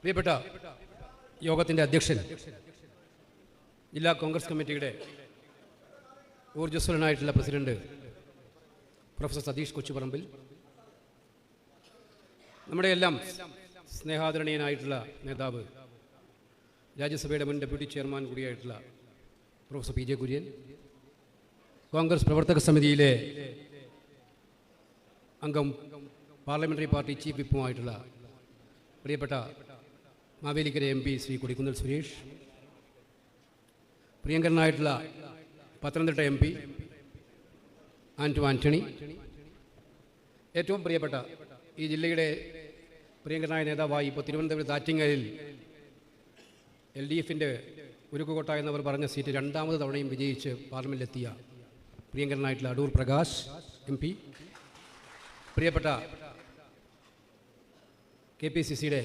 പ്രിയപ്പെട്ട യോഗത്തിന്റെ അധ്യക്ഷൻ ജില്ലാ കോൺഗ്രസ് കമ്മിറ്റിയുടെ ഊർജസ്വലനായിട്ടുള്ള പ്രസിഡന്റ് പ്രൊഫസർ സതീഷ് കൊച്ചുപറമ്പിൽ നമ്മുടെ എല്ലാം സ്നേഹാദരണീയനായിട്ടുള്ള നേതാവ് രാജ്യസഭയുടെ മുൻ deputy chairman കൂടിയായിട്ടുള്ള professor P J Kurian Congress പ്രവർത്തക സമിതിയിലെ അംഗം പാർലമെന്ററി പാർട്ടി ചീഫ് വിപ്പുമായിട്ടുള്ള പ്രിയപ്പെട്ട മാവേലിക്കര എം പി ശ്രീ കൊടിക്കുന്നിൽ സുരേഷ് പ്രിയങ്കരനായിട്ടുള്ള പത്തനംതിട്ട എം പി ആന്റു ആന്റണി ഏറ്റവും പ്രിയപ്പെട്ട ഈ ജില്ലയുടെ പ്രിയങ്കരനായ നേതാവായി ഇപ്പോൾ തിരുവനന്തപുരത്ത് ആറ്റിങ്ങലിൽ എൽ ഡി എഫിന്റെ ഉരുക്കുകോട്ട എന്നവർ പറഞ്ഞ സീറ്റ് രണ്ടാമത് തവണയും വിജയിച്ച് പാർലമെന്റിലെത്തിയ പ്രിയങ്കരനായിട്ടുള്ള അടൂർ പ്രകാശ് എം പി. പ്രിയപ്പെട്ട കെ പി സി സിയുടെ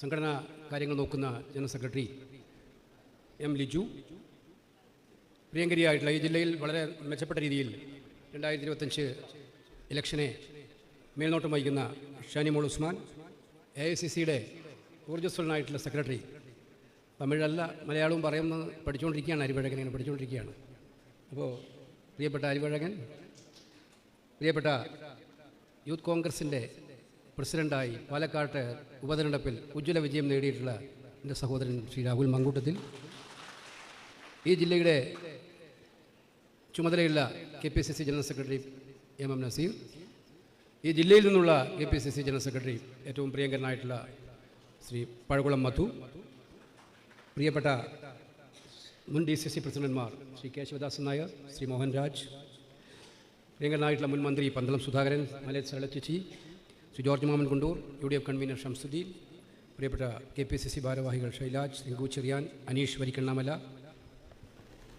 സംഘടനാ കാര്യങ്ങൾ നോക്കുന്ന ജനറൽ സെക്രട്ടറി എം ലിജു പ്രിയങ്കരിയായിട്ടുള്ള ഈ ജില്ലയിൽ വളരെ മെച്ചപ്പെട്ട രീതിയിൽ രണ്ടായിരത്തി ഇരുപത്തഞ്ച് ഇലക്ഷനെ മേൽനോട്ടം വഹിക്കുന്ന Shanimol Usman A I C സിയുടെ ഊർജസ്വലനായിട്ടുള്ള സെക്രട്ടറി. തമിഴല്ല മലയാളവും പറയുന്നത് പഠിച്ചുകൊണ്ടിരിക്കുകയാണ് അരിവഴകൻ ഇങ്ങനെ പഠിച്ചുകൊണ്ടിരിക്കുകയാണ്. അപ്പോൾ പ്രിയപ്പെട്ട അരിവഴകൻ പ്രിയപ്പെട്ട യൂത്ത് കോൺഗ്രസിന്റെ പ്രസിഡന്റായി പാലക്കാട്ട് ഉപതെരഞ്ഞെടുപ്പിൽ ഉജ്ജ്വല വിജയം നേടിയിട്ടുള്ള എന്റെ സഹോദരൻ ശ്രീ രാഹുൽ മങ്കൂട്ടത്തിൽ. ഈ ജില്ലയുടെ ചുമതലയുള്ള K P C C general secretary M M Nazeer ഈ ജില്ലയിൽ നിന്നുള്ള K P C C general secretary ഏറ്റവും പ്രിയങ്കരനായിട്ടുള്ള ശ്രീ പഴകുളം മധു പ്രിയപ്പെട്ട മുൻ ഡി സി സി പ്രസിഡന്റ്മാർ ശ്രീ കേശവദാസൻ നായർ ശ്രീ മോഹൻ രാജ് പ്രിയങ്കരനായിട്ടുള്ള മുൻ മന്ത്രി Pandalam Sudhakaran Malayath സരളച്ചി Shri George Mammen Kundoor U D F convener Shamsuddin പ്രിയപ്പെട്ട കെ പി സി സി ഭാരവാഹികൾ ഷൈലാജ് സിംഗു ചെറിയാൻ അനീഷ് വരിക്കണ്ണാമല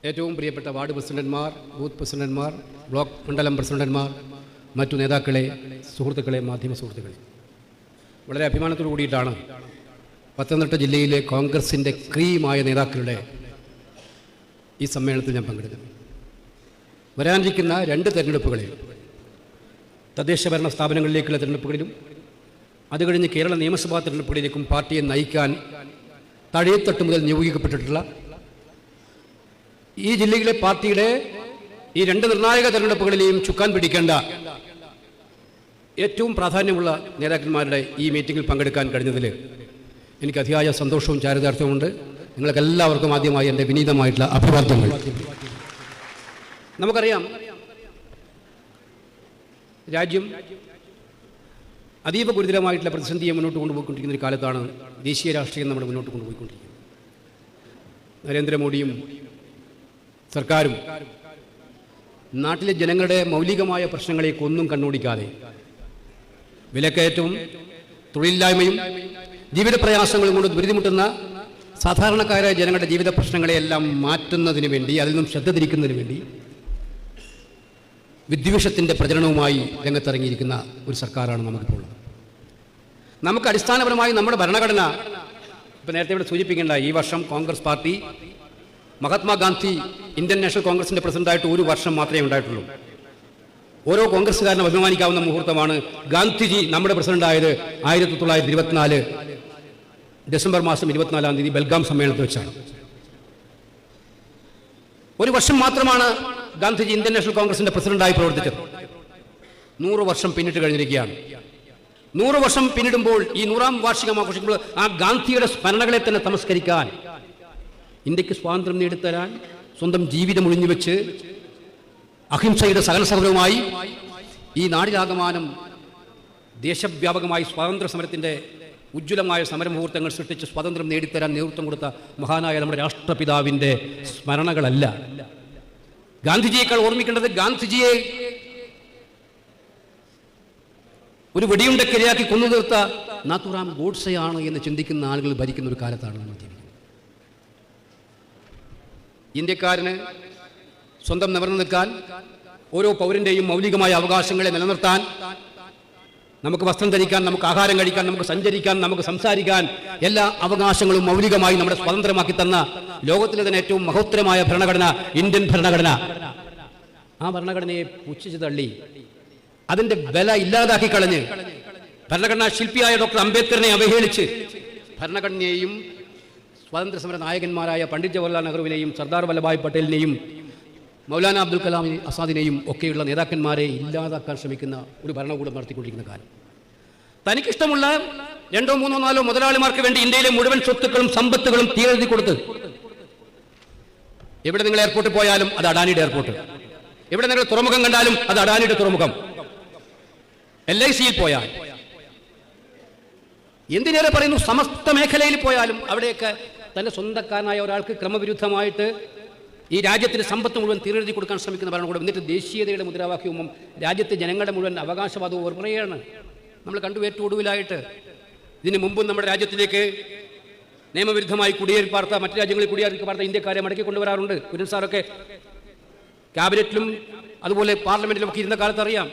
ഏറ്റവും പ്രിയപ്പെട്ട വാർഡ് പ്രസിഡന്റ്മാർ ബൂത്ത് പ്രസിഡന്റ്മാർ ബ്ലോക്ക് മണ്ഡലം പ്രസിഡന്റ്മാർ മറ്റു നേതാക്കളെ സുഹൃത്തുക്കളെ മാധ്യമ സുഹൃത്തുക്കളെ. വളരെ അഭിമാനത്തോടു കൂടിയിട്ടാണ് പത്തനംതിട്ട ജില്ലയിലെ കോൺഗ്രസിന്റെ ക്രീമായ നേതാക്കളുടെ ഈ സമ്മേളനത്തിൽ ഞാൻ പങ്കെടുക്കുന്നത്. വരാനിരിക്കുന്ന രണ്ട് തെരഞ്ഞെടുപ്പുകളിൽ തദ്ദേശ ഭരണ സ്ഥാപനങ്ങളിലേക്കുള്ള തിരഞ്ഞെടുപ്പുകളിലും അത് കഴിഞ്ഞ് കേരള നിയമസഭാ തിരഞ്ഞെടുപ്പുകളിലേക്കും പാർട്ടിയെ നയിക്കാൻ തഴയത്തട്ട് മുതൽ നിയോഗിക്കപ്പെട്ടിട്ടുള്ള ഈ ജില്ലയിലെ പാർട്ടിയുടെ ഈ രണ്ട് നിർണായക തെരഞ്ഞെടുപ്പുകളിലെയും ചുക്കാൻ പിടിക്കേണ്ട ഏറ്റവും പ്രാധാന്യമുള്ള നേതാക്കന്മാരുടെ ഈ മീറ്റിങ്ങിൽ പങ്കെടുക്കാൻ കഴിഞ്ഞതിൽ എനിക്ക് അതിയായ സന്തോഷവും ചാരിതാർത്ഥ്യവുമുണ്ട് നിങ്ങൾക്കെല്ലാവർക്കും ആദ്യമായി എന്റെ വിനീതമായിട്ടുള്ള അഭിവാദ്യങ്ങൾ. നമുക്കറിയാം രാജ്യം അതീവ ഗുരുതരമായിട്ടുള്ള പ്രതിസന്ധിയെ മുന്നോട്ട് കൊണ്ടുപോയിക്കൊണ്ടിരിക്കുന്ന ഒരു കാലത്താണ് ദേശീയ രാഷ്ട്രീയം നമ്മൾ മുന്നോട്ട് കൊണ്ടുപോയിക്കൊണ്ടിരിക്കുന്നത്. നരേന്ദ്രമോദിയും സർക്കാരും നാട്ടിലെ ജനങ്ങളുടെ മൗലികമായ പ്രശ്നങ്ങളേക്ക് ഒന്നും കണ്ണോടിക്കാതെ വിലക്കയറ്റവും തൊഴിലില്ലായ്മയും ജീവിത പ്രയാസങ്ങളും കൊണ്ട് ദുരിതമുട്ടുന്ന സാധാരണക്കാരായ ജനങ്ങളുടെ ജീവിത പ്രശ്നങ്ങളെയെല്ലാം മാറ്റുന്നതിന് വേണ്ടി അതിൽ നിന്നും ശ്രദ്ധ തിരിക്കുന്നതിന് വേണ്ടി വിദ്വേഷത്തിന്റെ പ്രചരണവുമായി രംഗത്തിറങ്ങിയിരിക്കുന്ന ഒരു സർക്കാരാണ് നമുക്കിപ്പോൾ നമുക്ക് അടിസ്ഥാനപരമായി നമ്മുടെ ഭരണഘടന ഇപ്പം നേരത്തെ ഇവിടെ സൂചിപ്പിക്കേണ്ട ഈ വർഷം Congress party Mahatma Gandhi Indian national കോൺഗ്രസിന്റെ പ്രസിഡന്റായിട്ട് ഒരു വർഷം മാത്രമേ ഉണ്ടായിട്ടുള്ളൂ. ഓരോ കോൺഗ്രസ്സുകാരനും അഭിമാനിക്കാവുന്ന മുഹൂർത്തമാണ് ഗാന്ധിജി നമ്മുടെ പ്രസിഡന്റായത് ആയിരത്തി തൊള്ളായിരത്തി ഇരുപത്തിനാല് ഡിസംബർ മാസം ഇരുപത്തിനാലാം തീയതി ബൽഗാം സമ്മേളനത്തിൽ വെച്ചാണ്. ഒരു വർഷം മാത്രമാണ് ഗാന്ധിജി ഇന്ത്യൻ നാഷണൽ കോൺഗ്രസിന്റെ പ്രസിഡന്റായി പ്രവർത്തിച്ചത് നൂറ് വർഷം പിന്നിട്ട് കഴിഞ്ഞിരിക്കുകയാണ്. നൂറ് വർഷം പിന്നിടുമ്പോൾ ഈ നൂറാം വാർഷികം ആഘോഷിക്കുമ്പോൾ ആ ഗാന്ധിയുടെ സ്മരണകളെ തന്നെ തമസ്കരിക്കാൻ ഇന്ത്യയ്ക്ക് സ്വാതന്ത്ര്യം നേടിത്തരാൻ സ്വന്തം ജീവിതം ഒഴിഞ്ഞുവെച്ച് അഹിംസയുടെ സകല സമരവുമായി ഈ നാടിലാകമാനം ദേശവ്യാപകമായി സ്വാതന്ത്ര്യ സമരത്തിന്റെ ഉജ്ജ്വലമായ സമരമുഹൂർത്തങ്ങൾ സൃഷ്ടിച്ച് സ്വാതന്ത്ര്യം നേടിത്തരാൻ നേതൃത്വം കൊടുത്ത മഹാനായ നമ്മുടെ രാഷ്ട്രപിതാവിന്റെ സ്മരണകളല്ല. ഗാന്ധിജിയേക്കാൾ ഓർമ്മിക്കേണ്ടത് ഗാന്ധിജിയെ ഒരു വെടിയുണ്ടക്കിരയാക്കി കൊന്നു തീർത്ത നാത്തുറാം ഗോഡ്സെയാണ് എന്ന് ചിന്തിക്കുന്ന ആളുകൾ ഭരിക്കുന്ന ഒരു കാലത്താണ് നമ്മൾ ജീവിക്കുന്നത്. ഇന്ത്യക്കാരന് സ്വന്തം നിവർന്നു നിൽക്കാൻ ഓരോ പൗരന്റെയും മൗലികമായ അവകാശങ്ങളെ നിലനിർത്താൻ നമുക്ക് വസ്ത്രം ധരിക്കാൻ നമുക്ക് ആഹാരം കഴിക്കാൻ നമുക്ക് സഞ്ചരിക്കാൻ നമുക്ക് സംസാരിക്കാൻ എല്ലാ അവകാശങ്ങളും മൗലികമായി നമ്മുടെ സ്വതന്ത്രമാക്കി തന്ന ലോകത്തിലെ തന്നെ ഏറ്റവും മഹോത്തരമായ ഭരണഘടന ഇന്ത്യൻ ഭരണഘടന. ആ ഭരണഘടനയെ പുച്ഛിച്ചു തള്ളി. അതിന്റെ വില ഇല്ലാതാക്കി കളഞ്ഞ് ഭരണഘടനാ ശില്പിയായ ഡോക്ടർ അംബേദ്കറിനെ അവഹേളിച്ച് ഭരണഘടനയെയും സ്വാതന്ത്ര്യ സമര നായകന്മാരായ പണ്ഡിറ്റ് ജവഹർലാൽ നെഹ്റുവിനെയും സർദാർ വല്ലഭായ് പട്ടേലിനെയും മൗലാന അബ്ദുൽ കലാം ആസാദിനെയും ഒക്കെയുള്ള നേതാക്കന്മാരെ ഇല്ലാതാക്കാൻ ശ്രമിക്കുന്ന ഒരു ഭരണകൂടം നടത്തിക്കൊണ്ടിരിക്കുന്ന കാലം. തനിക്കിഷ്ടമുള്ള രണ്ടോ മൂന്നോ നാലോ മുതലാളിമാർക്ക് വേണ്ടി ഇന്ത്യയിലെ മുഴുവൻ സ്വത്തുക്കളും സമ്പത്തുകളും തീരെഴുതി കൊടുത്ത് എവിടെ നിങ്ങൾ എയർപോർട്ടിൽ പോയാലും അത് അഡാനിയുടെ എയർപോർട്ട്. എവിടെ നിങ്ങൾ തുറമുഖം കണ്ടാലും അത് അഡാനിയുടെ തുറമുഖം. എൽ ഐ സിയിൽ പോയാൽ. എന്തിനേറെ പറയുന്നു? സമസ്ത മേഖലയിൽ പോയാലും അവിടെയൊക്കെ തന്റെ സ്വന്തക്കാരനായ ഒരാൾക്ക് ക്രമവിരുദ്ധമായിട്ട് ഈ രാജ്യത്തിന് സമ്പത്ത് മുഴുവൻ തീരെഴുതി കൊടുക്കാൻ ശ്രമിക്കുന്ന ഭരണകൂടം. എന്നിട്ട് ദേശീയതയുടെ മുദ്രാവാക്യവും രാജ്യത്തെ ജനങ്ങളുടെ മുഴുവൻ അവകാശവാദവും ഓർമ്മയാണ്. നമ്മൾ കണ്ടു ഏറ്റവും ഒടുവിലായിട്ട് ഇതിന് മുമ്പും നമ്മുടെ രാജ്യത്തിലേക്ക് നിയമവിരുദ്ധമായി കുടിയേറി പാർത്ത മറ്റു രാജ്യങ്ങളിൽ കുടിയേറി പാർത്ത ഇന്ത്യക്കാരെ മടക്കി കൊണ്ടുവരാറുണ്ട്. കുര്യൻ സാറൊക്കെ ക്യാബിനറ്റിലും അതുപോലെ പാർലമെന്റിലും ഒക്കെ ഇരുന്ന കാലത്ത് അറിയാം.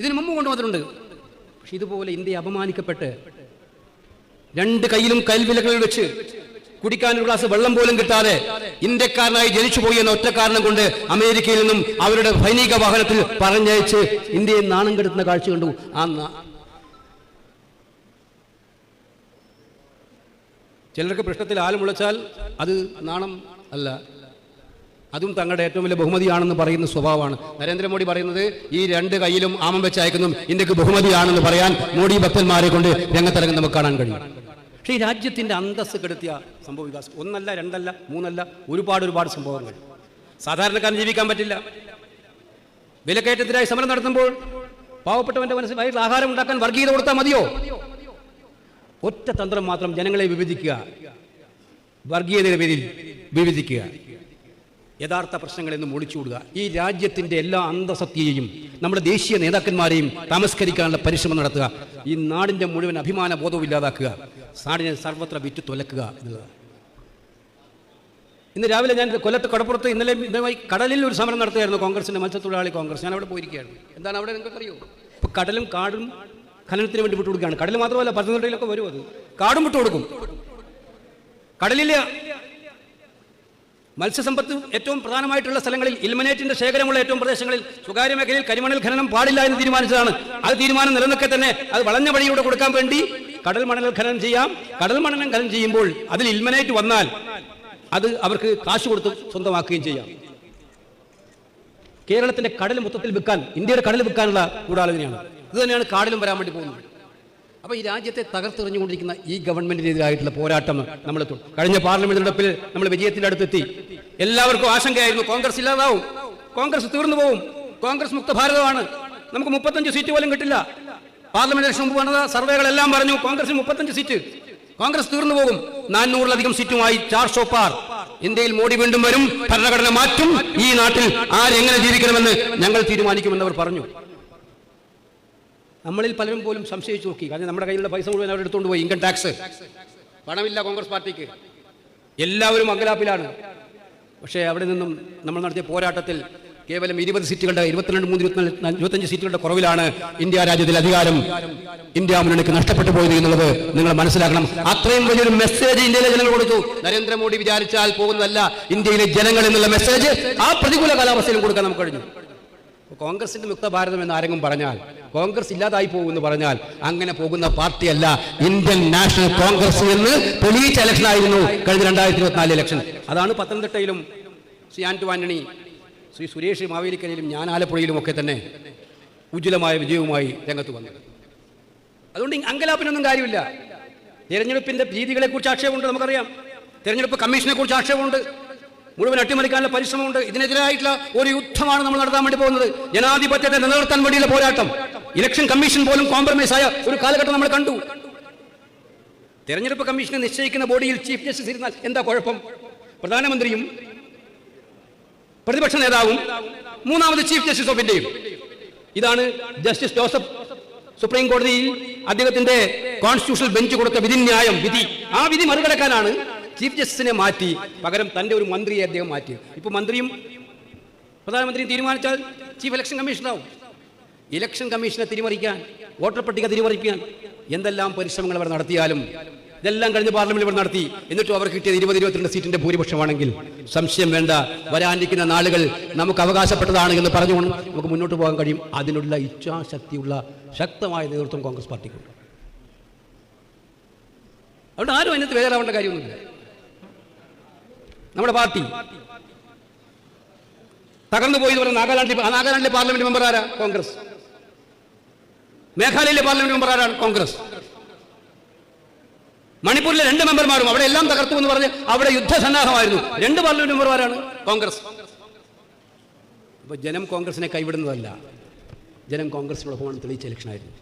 ഇതിന് മുമ്പ് കൊണ്ടുവന്നിട്ടുണ്ട്. പക്ഷെ ഇതുപോലെ ഇന്ത്യ അപമാനിക്കപ്പെട്ട് രണ്ട് കയ്യിലും കൽവിലകളിൽ വെച്ച് കുടിക്കാൻ ഒരു ഗ്ലാസ് വെള്ളം പോലും കിട്ടാതെ ഇന്ത്യക്കാരനായി ജനിച്ചു പോയി എന്ന ഒറ്റ കാരണം കൊണ്ട് അമേരിക്കയിൽ നിന്നും അവരുടെ സൈനിക വാഹനത്തിൽ പറഞ്ഞയച്ച് ഇന്ത്യയിൽ നാണം കെടുത്തുന്ന കാഴ്ച കണ്ടു. ആ ചിലർക്ക് പൃഷ്ഠത്തിൽ ആൽ മുളച്ചാൽ അത് നാണം അല്ല. അതും തങ്ങളുടെ ഏറ്റവും വലിയ ബഹുമതിയാണെന്ന് പറയുന്ന സ്വഭാവമാണ്. നരേന്ദ്രമോദി പറയുന്നത് ഈ രണ്ട് കയ്യിലും ആമം വെച്ചയക്കുന്നു ഇന്ത്യയ്ക്ക് ബഹുമതിയാണെന്ന് പറയാൻ മോഡി ഭക്തന്മാരെ കൊണ്ട് രംഗത്തിറങ്ങി നമുക്ക് കാണാൻ കഴിയും. പക്ഷേ ഈ രാജ്യത്തിന്റെ അന്തസ് കെടുത്തിയ സംഭവ വികാസം. ഒന്നല്ല രണ്ടല്ല മൂന്നല്ല ഒരുപാട് ഒരുപാട് സംഭവങ്ങൾ. സാധാരണക്കാരൻ ജീവിക്കാൻ പറ്റില്ല. വിലക്കയറ്റത്തിനായി സമരം നടത്തുമ്പോൾ പാവപ്പെട്ടവന്റെ മനസ്സിൽ വയറ്റിൽ ആഹാരം ഉണ്ടാക്കാൻ വർഗീയത കൊടുത്താൽ മതിയോ? ഒറ്റ തന്ത്രം മാത്രം ജനങ്ങളെ വിഭജിക്കുക. വർഗീയതയുടെ പേരിൽ വിഭജിക്കുക. യഥാർത്ഥ പ്രശ്നങ്ങളിൽ നിന്ന് ഒളിച്ചുവിടുക ഈ രാജ്യത്തിന്റെ എല്ലാ അന്തസത്യയെയും നമ്മുടെ ദേശീയ നേതാക്കന്മാരെയും തമസ്കരിക്കാനുള്ള പരിശ്രമം നടത്തുക. ഈ നാടിന്റെ മുഴുവൻ അഭിമാന ബോധവും ഇല്ലാതാക്കുക. നാടിനെ സർവത്ര വിറ്റു തുലക്കുക എന്നുള്ളതാണ് ഇന്ന് രാവിലെ ഞാൻ കൊല്ലത്ത് കടപ്പുറത്ത് ഇന്നലെ കടലിൽ ഒരു സമരം നടത്തുകയായിരുന്നു കോൺഗ്രസിന്റെ മത്സ്യത്തൊഴിലാളി കോൺഗ്രസ്. ഞാൻ അവിടെ പോയിരിക്കുകയായിരുന്നു. എന്താണ് അവിടെ നിങ്ങൾക്ക് അറിയോ ഇപ്പൊ കടലും കാടും ഖനനത്തിന് വേണ്ടി വിട്ടുകൊടുക്കുകയാണ്. കടൽ മാത്രമല്ല പത്തനംതിട്ടയിലൊക്കെ വരും അത്. കാടും വിട്ടുകൊടുക്കും. കടലിലെ മത്സ്യസമ്പത്ത് ഏറ്റവും പ്രധാനമായിട്ടുള്ള സ്ഥലങ്ങളിൽ ഇൽമനേറ്റിന്റെ ശേഖരമുള്ള ഏറ്റവും പ്രദേശങ്ങളിൽ സ്വകാര്യ മേഖലയിൽ കരിമണൽ ഖനനം പാടില്ല എന്ന് തീരുമാനിച്ചതാണ്. അത് തീരുമാനം നിലനിൽക്കെ തന്നെ അത് വളഞ്ഞ വഴിയൂടെ കൊടുക്കാൻ വേണ്ടി കടൽ മണൽ ഖനനം ചെയ്യാം. കടൽ മണലം ഖനനം ചെയ്യുമ്പോൾ അതിൽ ഇൽമനേറ്റ് വന്നാൽ അത് അവർക്ക് കാശ് കൊടുത്ത് സ്വന്തമാക്കുകയും ചെയ്യാം. കേരളത്തിന്റെ കടൽ മൊത്തത്തിൽ വിൽക്കാൻ ഇന്ത്യയുടെ കടൽ വിൽക്കാനുള്ള ഗൂഢാലോചനയാണ്. ഇത് തന്നെയാണ് കാടിലും വരാൻ വേണ്ടി പോകുന്നത്. അപ്പോൾ ഈ രാജ്യത്തെ തകർത്തെറിഞ്ഞുകൊണ്ടിരിക്കുന്ന ഈ ഗവൺമെന്റിനെതിരായിട്ടുള്ള പോരാട്ടം നമ്മൾ കഴിഞ്ഞ പാർലമെന്റ് നടപ്പിൽ നമ്മൾ വിജയത്തിന്റെ അടുത്തെത്തി. എല്ലാവർക്കും ആശങ്കയായിരുന്നു. കോൺഗ്രസ് ഇല്ലാതാവും. കോൺഗ്രസ് തീർന്നു പോവും. കോൺഗ്രസ് മുക്ത ഭാരതമാണ് നമുക്ക് മുപ്പത്തഞ്ച് സീറ്റ് പോലും കിട്ടില്ല. പാർലമെന്റ് ഇലക്ഷൻ മുമ്പ് വന്നത് സർവേകളെല്ലാം പറഞ്ഞു കോൺഗ്രസിന് മുപ്പത്തഞ്ച് സീറ്റ്. കോൺഗ്രസ് തീർന്നു പോകും. നാനൂറിലധികം സീറ്റുമായി ചാർ ഇന്ത്യയിൽ മോഡി വീണ്ടും വരും. ഭരണഘടന മാറ്റും. ഈ നാട്ടിൽ ആരെങ്ങനെ ജീവിക്കണമെന്ന് ഞങ്ങൾ തീരുമാനിക്കുമെന്ന് അവർ പറഞ്ഞു. നമ്മളിൽ പലരും പോലും സംശയിച്ചു നോക്കി. കാരണം നമ്മുടെ കയ്യിലുള്ള പൈസ മുഴുവൻ അവർ എടുത്തുകൊണ്ട് പോയി ഇൻകം ടാക്സ് പണമില്ല കോൺഗ്രസ് പാർട്ടിക്ക്. എല്ലാവരും അങ്കലാപ്പിലാണ് പക്ഷേ അവിടെ നിന്നും നമ്മൾ നടത്തിയ പോരാട്ടത്തിൽ കേവലം ഇരുപത് സീറ്റുകളുടെ ഇരുപത്തിരണ്ട് മൂന്ന് ഇരുപത്തിനാല് ഇരുപത്തഞ്ച് സീറ്റുകളുടെ കുറവിലാണ് ഇന്ത്യ രാജ്യത്തിൽ അധികാരം. ഇന്ത്യ മുന്നണിക്ക് നഷ്ടപ്പെട്ടു പോയത് എന്നുള്ളത് നിങ്ങൾ മനസ്സിലാക്കണം. അത്രയും വലിയൊരു മെസ്സേജ് ഇന്ത്യയിലെ ജനങ്ങൾ കൊടുത്തു. നരേന്ദ്രമോദി വിചാരിച്ചാൽ പോകുന്നതല്ല ഇന്ത്യയിലെ ജനങ്ങൾ എന്നുള്ള മെസ്സേജ് ആ പ്രതികൂല കാലാവസ്ഥയിലും കൊടുക്കാൻ നമുക്ക് കഴിഞ്ഞു. കോൺഗ്രസിന്റെ മുക്ത ഭാരതം എന്ന് ആരെങ്കിലും പറഞ്ഞാൽ കോൺഗ്രസ് ഇല്ലാതായി പോകുമെന്ന് പറഞ്ഞാൽ അങ്ങനെ പോകുന്ന പാർട്ടിയല്ല ഇന്ത്യൻ നാഷണൽ കോൺഗ്രസ് എന്ന് പൊലീസ് ഇലക്ഷൻ ആയിരുന്നു കഴിഞ്ഞ രണ്ടായിരത്തി ഇരുപത്തിനാല് ഇലക്ഷൻ അതാണ് പത്തനംതിട്ടയിലും ശ്രീ ആന്റു ആന്റണി ശ്രീ സുരേഷ് മാവേലിക്കരയിലും ഞാൻ ആലപ്പുഴയിലും ഒക്കെ തന്നെ ഉജ്ജ്വലമായ വിജയവുമായി രംഗത്ത് വന്നത്. അതുകൊണ്ട് അങ്കലാപ്പിനൊന്നും കാര്യമില്ല. തിരഞ്ഞെടുപ്പിന്റെ രീതികളെ കുറിച്ച് ആക്ഷേപമുണ്ട് നമുക്കറിയാം. തിരഞ്ഞെടുപ്പ് കമ്മീഷനെ കുറിച്ച് ആക്ഷേപമുണ്ട്. മുഴുവൻ അട്ടിമറിക്കാനുള്ള പരിശ്രമമുണ്ട്. ഇതിനെതിരായിട്ടുള്ള ഒരു യുദ്ധമാണ് നമ്മൾ നടത്താൻ വേണ്ടി പോകുന്നത്. ജനാധിപത്യത്തെ നിലനിർത്താൻ വേണ്ടിയുള്ള പോരാട്ടം. ഇലക്ഷൻ കമ്മീഷൻ പോലും കോംപ്രമൈസ് ആയ ഒരു കാലഘട്ടം നമ്മൾ കണ്ടു. തെരഞ്ഞെടുപ്പ് കമ്മീഷനെ നിശ്ചയിക്കുന്ന ബോഡിയിൽ ചീഫ് ജസ്റ്റിസ് ഇരുന്നാൽ എന്താ കുഴപ്പം? പ്രധാനമന്ത്രിയും പ്രതിപക്ഷ നേതാവും മൂന്നാമത് ചീഫ് ജസ്റ്റിസ് ഓഫ് ഇന്ത്യയും. ഇതാണ് ജസ്റ്റിസ് ജോസഫ് സുപ്രീം കോടതിയിൽ അദ്ദേഹത്തിന്റെ കോൺസ്റ്റിറ്റ്യൂഷണൽ ബെഞ്ച് കൊടുത്ത വിധിന്യായം വിധി. ആ വിധി മറികടക്കാനാണ് ചീഫ് ജസ്റ്റിസിനെ മാറ്റി പകരം തന്റെ ഒരു മന്ത്രിയെ അദ്ദേഹം മാറ്റി. ഇപ്പൊ മന്ത്രിയും പ്രധാനമന്ത്രിയും തീരുമാനിച്ചാൽ ചീഫ് ഇലക്ഷൻ കമ്മീഷണറാവും. ഇലക്ഷൻ കമ്മീഷനെ തിരിമറിക്കാൻ വോട്ടർ പട്ടിക തിരിമറിക്കാൻ എന്തെല്ലാം പരിശ്രമങ്ങൾ അവർ നടത്തിയാലും ഇതെല്ലാം കഴിഞ്ഞ് പാർലമെന്റ് ഇവിടെ നടത്തി. എന്നിട്ടും അവർക്ക് കിട്ടിയത് ഇരുപത് ഇരുപത്തിരണ്ട് സീറ്റിന്റെ ഭൂരിപക്ഷമാണെങ്കിൽ സംശയം വേണ്ട വരാനിരിക്കുന്ന നാളുകൾ നമുക്ക് അവകാശപ്പെട്ടതാണ് എന്ന് പറഞ്ഞുകൊണ്ട് നമുക്ക് മുന്നോട്ട് പോകാൻ കഴിയും. അതിനുള്ള ഇച്ഛാശക്തിയുള്ള ശക്തമായ നേതൃത്വം കോൺഗ്രസ് പാർട്ടിക്കുണ്ട്. അതുകൊണ്ട് ആരും അതിനകത്ത് വേദനാവേണ്ട കാര്യമൊന്നുമില്ല. നമ്മുടെ പാർട്ടി. തകർന്നു പോയി പറഞ്ഞ നാഗാലാൻഡിൽ നാഗാലാൻഡിലെ പാർലമെന്റ് മെമ്പർ ആരാ? കോൺഗ്രസ്. മേഘാലയയിലെ പാർലമെന്റ് മെമ്പർ ആരാണ്? കോൺഗ്രസ്. മണിപ്പൂരിലെ രണ്ട് മെമ്പർമാരും അവിടെ എല്ലാം തകർത്തു എന്ന് പറഞ്ഞ് അവിടെ യുദ്ധസന്നാഹമായിരുന്നു. രണ്ട് പാർലമെന്റ് മെമ്പർമാരാണ് കോൺഗ്രസ്. അപ്പൊ ജനം കോൺഗ്രസിനെ കൈവിടുന്നതല്ല. ജനം കോൺഗ്രസിനോടൊപ്പമാണ് തെളിയിച്ച ഇലക്ഷനായിരുന്നു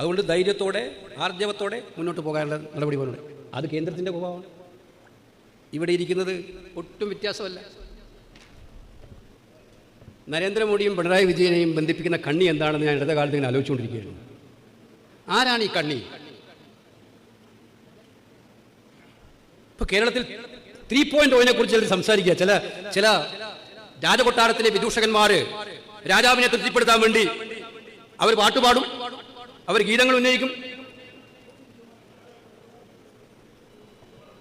അതുകൊണ്ട് ധൈര്യത്തോടെ ആർജവത്തോടെ മുന്നോട്ട് പോകാനുള്ള നടപടി പോകുന്നുണ്ട് അത് കേന്ദ്രത്തിന്റെ സ്വഭാവമാണ് ഇവിടെ ഇരിക്കുന്നത് ഒട്ടും വ്യത്യാസമല്ല. നരേന്ദ്രമോദിയും പിണറായി വിജയനെയും ബന്ധിപ്പിക്കുന്ന കണ്ണി എന്താണെന്ന് ഞാൻ ഇടത കാലത്ത് ഇങ്ങനെ ആലോചിച്ചുകൊണ്ടിരിക്കുകയായിരുന്നു. ആരാണ് ഈ കണ്ണി? ഇപ്പൊ കേരളത്തിൽ ത്രീ പോയിന്റ് ഓയിനെ കുറിച്ച് അവർ സംസാരിക്കുക. ചില ചില രാജകൊട്ടാരത്തിലെ വിദൂഷകന്മാര് രാജാവിനെ തൃപ്തിപ്പെടുത്താൻ വേണ്ടി അവർ പാട്ടുപാടും അവർ ഗീതങ്ങൾ ഉന്നയിക്കും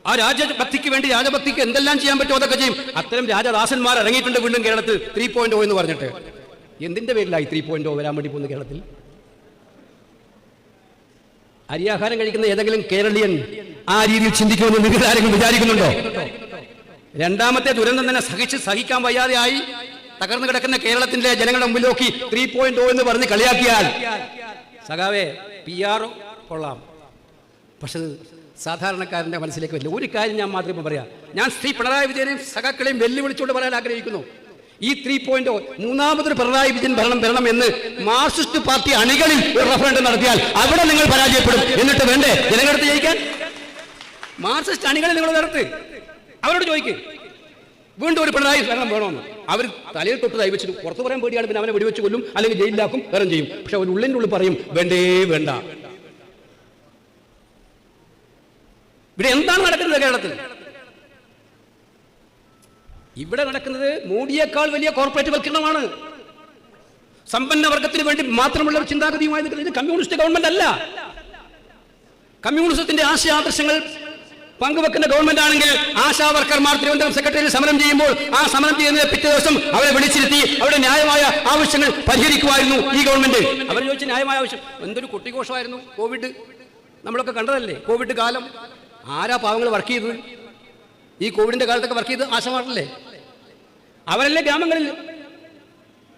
ആ രാജഭക്തിക്ക് വേണ്ടി രാജഭക്തിക്ക് എന്തെല്ലാം ചെയ്യാൻ പറ്റുമോ അതൊക്കെ ചെയ്യും. അത്തരം രാജദാസന്മാർ ഇറങ്ങിയിട്ടുണ്ട് വീണ്ടും കേരളത്തിൽ. ത്രീ പോയിന്റ് ഓ എന്ന് പറഞ്ഞിട്ട്. എന്തിന്റെ പേരിലായി ത്രീ പോയിന്റ് ഓ വരാൻ വേണ്ടി പോകുന്ന കേരളത്തിൽ? അരിയാഹാരം കഴിക്കുന്ന ഏതെങ്കിലും കേരളീയൻ ആ രീതിയിൽ ചിന്തിക്കുമെന്ന് നിങ്ങൾ ആരെങ്കിലും വിചാരിക്കുന്നുണ്ടോ? രണ്ടാമത്തെ ദുരന്തം തന്നെ സഹിച്ച് സഹിക്കാൻ വയ്യാതെയായി തകർന്നു കിടക്കുന്ന കേരളത്തിന്റെ ജനങ്ങളുടെ മുമ്പിൽ നോക്കി ത്രീ പോയിന്റ് ഓ എന്ന് പറഞ്ഞ് കളിയാക്കിയാൽ. സഖാവേ പി ആർ കൊള്ളാം. പക്ഷെ അത് സാധാരണക്കാരന്റെ മനസ്സിലേക്ക് വരില്ല. ഒരു കാര്യം ഞാൻ മാത്രമേ പറയാം. ഞാൻ ശ്രീ പിണറായി വിജയനെയും സഖാക്കളെയും വെല്ലുവിളിച്ചുകൊണ്ട് പറയാൻ ആഗ്രഹിക്കുന്നു. ഈ ത്രീ പോയിന്റ് മൂന്നാമതൊരു പിണറായി വിജയൻ ഭരണം വരണം എന്ന് മാർക്സിസ്റ്റ് പാർട്ടി അണികളിൽ ഒരു റഫറൻഡം നടത്തിയാൽ അവിടെ നിങ്ങൾ പരാജയപ്പെടും. എന്നിട്ട് വേണ്ടേ? ജനങ്ങളടുത്ത് ജയിക്കാൻ മാർക്സിസ്റ്റ് അണികളിൽ നിങ്ങൾ നടത്ത് അവരോട് ചോദിക്ക്. വീണ്ടും ഒരു പിണറായി ഭരണം വേണമെന്ന്. അവർ തലയിൽ തൊട്ട് കൈവച്ചിട്ട് പുറത്ത് പറയാൻ പേടിയാണ്. പിന്നെ അവനെ വെടിവെച്ച് കൊല്ലും അല്ലെങ്കിൽ ജയിലിലാക്കും വേറെ ചെയ്യും? പക്ഷെ അവർ ഉള്ളിന്റെ ഉള്ളിൽ പറയും വേണ്ടേ വേണ്ട. ഇവിടെ എന്താണ് നടക്കുന്നത് കേരളത്തിൽ? ഇവിടെ നടക്കുന്നത് മോഡിയേക്കാൾ വലിയ കോർപ്പറേറ്റ് വൽക്കരണമാണ്. സമ്പന്ന വർഗത്തിന് വേണ്ടി മാത്രമുള്ള ഒരു ചിന്താഗതിയുമായി നിൽക്കുന്നത് കമ്മ്യൂണിസ്റ്റ് ഗവൺമെന്റ് അല്ല. കമ്മ്യൂണിസത്തിന്റെ ആശയാദർശങ്ങൾ പങ്കുവെക്കുന്ന ഗവൺമെന്റ് ആണെങ്കിൽ ആശാ വർക്കർമാർ തിരുവനന്തപുരം സെക്രട്ടറി സമരം ചെയ്യുമ്പോൾ ആ സമരം ചെയ്യുന്ന പിറ്റേ ദിവസം അവരെ വിളിച്ചിരുത്തി അവരുടെ ന്യായമായ ആവശ്യങ്ങൾ പരിഹരിക്കുമായിരുന്നു ഈ ഗവൺമെന്റ് അവർ ചോദിച്ച ന്യായമായ ആവശ്യം എന്തൊരു കുട്ടിഘോഷമായിരുന്നു? കോവിഡ് നമ്മളൊക്കെ കണ്ടതല്ലേ? കോവിഡ് കാലം. ആരാ പാവങ്ങൾ വർക്ക് ചെയ്തത്? ഈ കോവിഡിന്റെ കാലത്തൊക്കെ വർക്ക് ചെയ്ത് ആശമാരല്ലേ അവരല്ലേ ഗ്രാമങ്ങളിൽ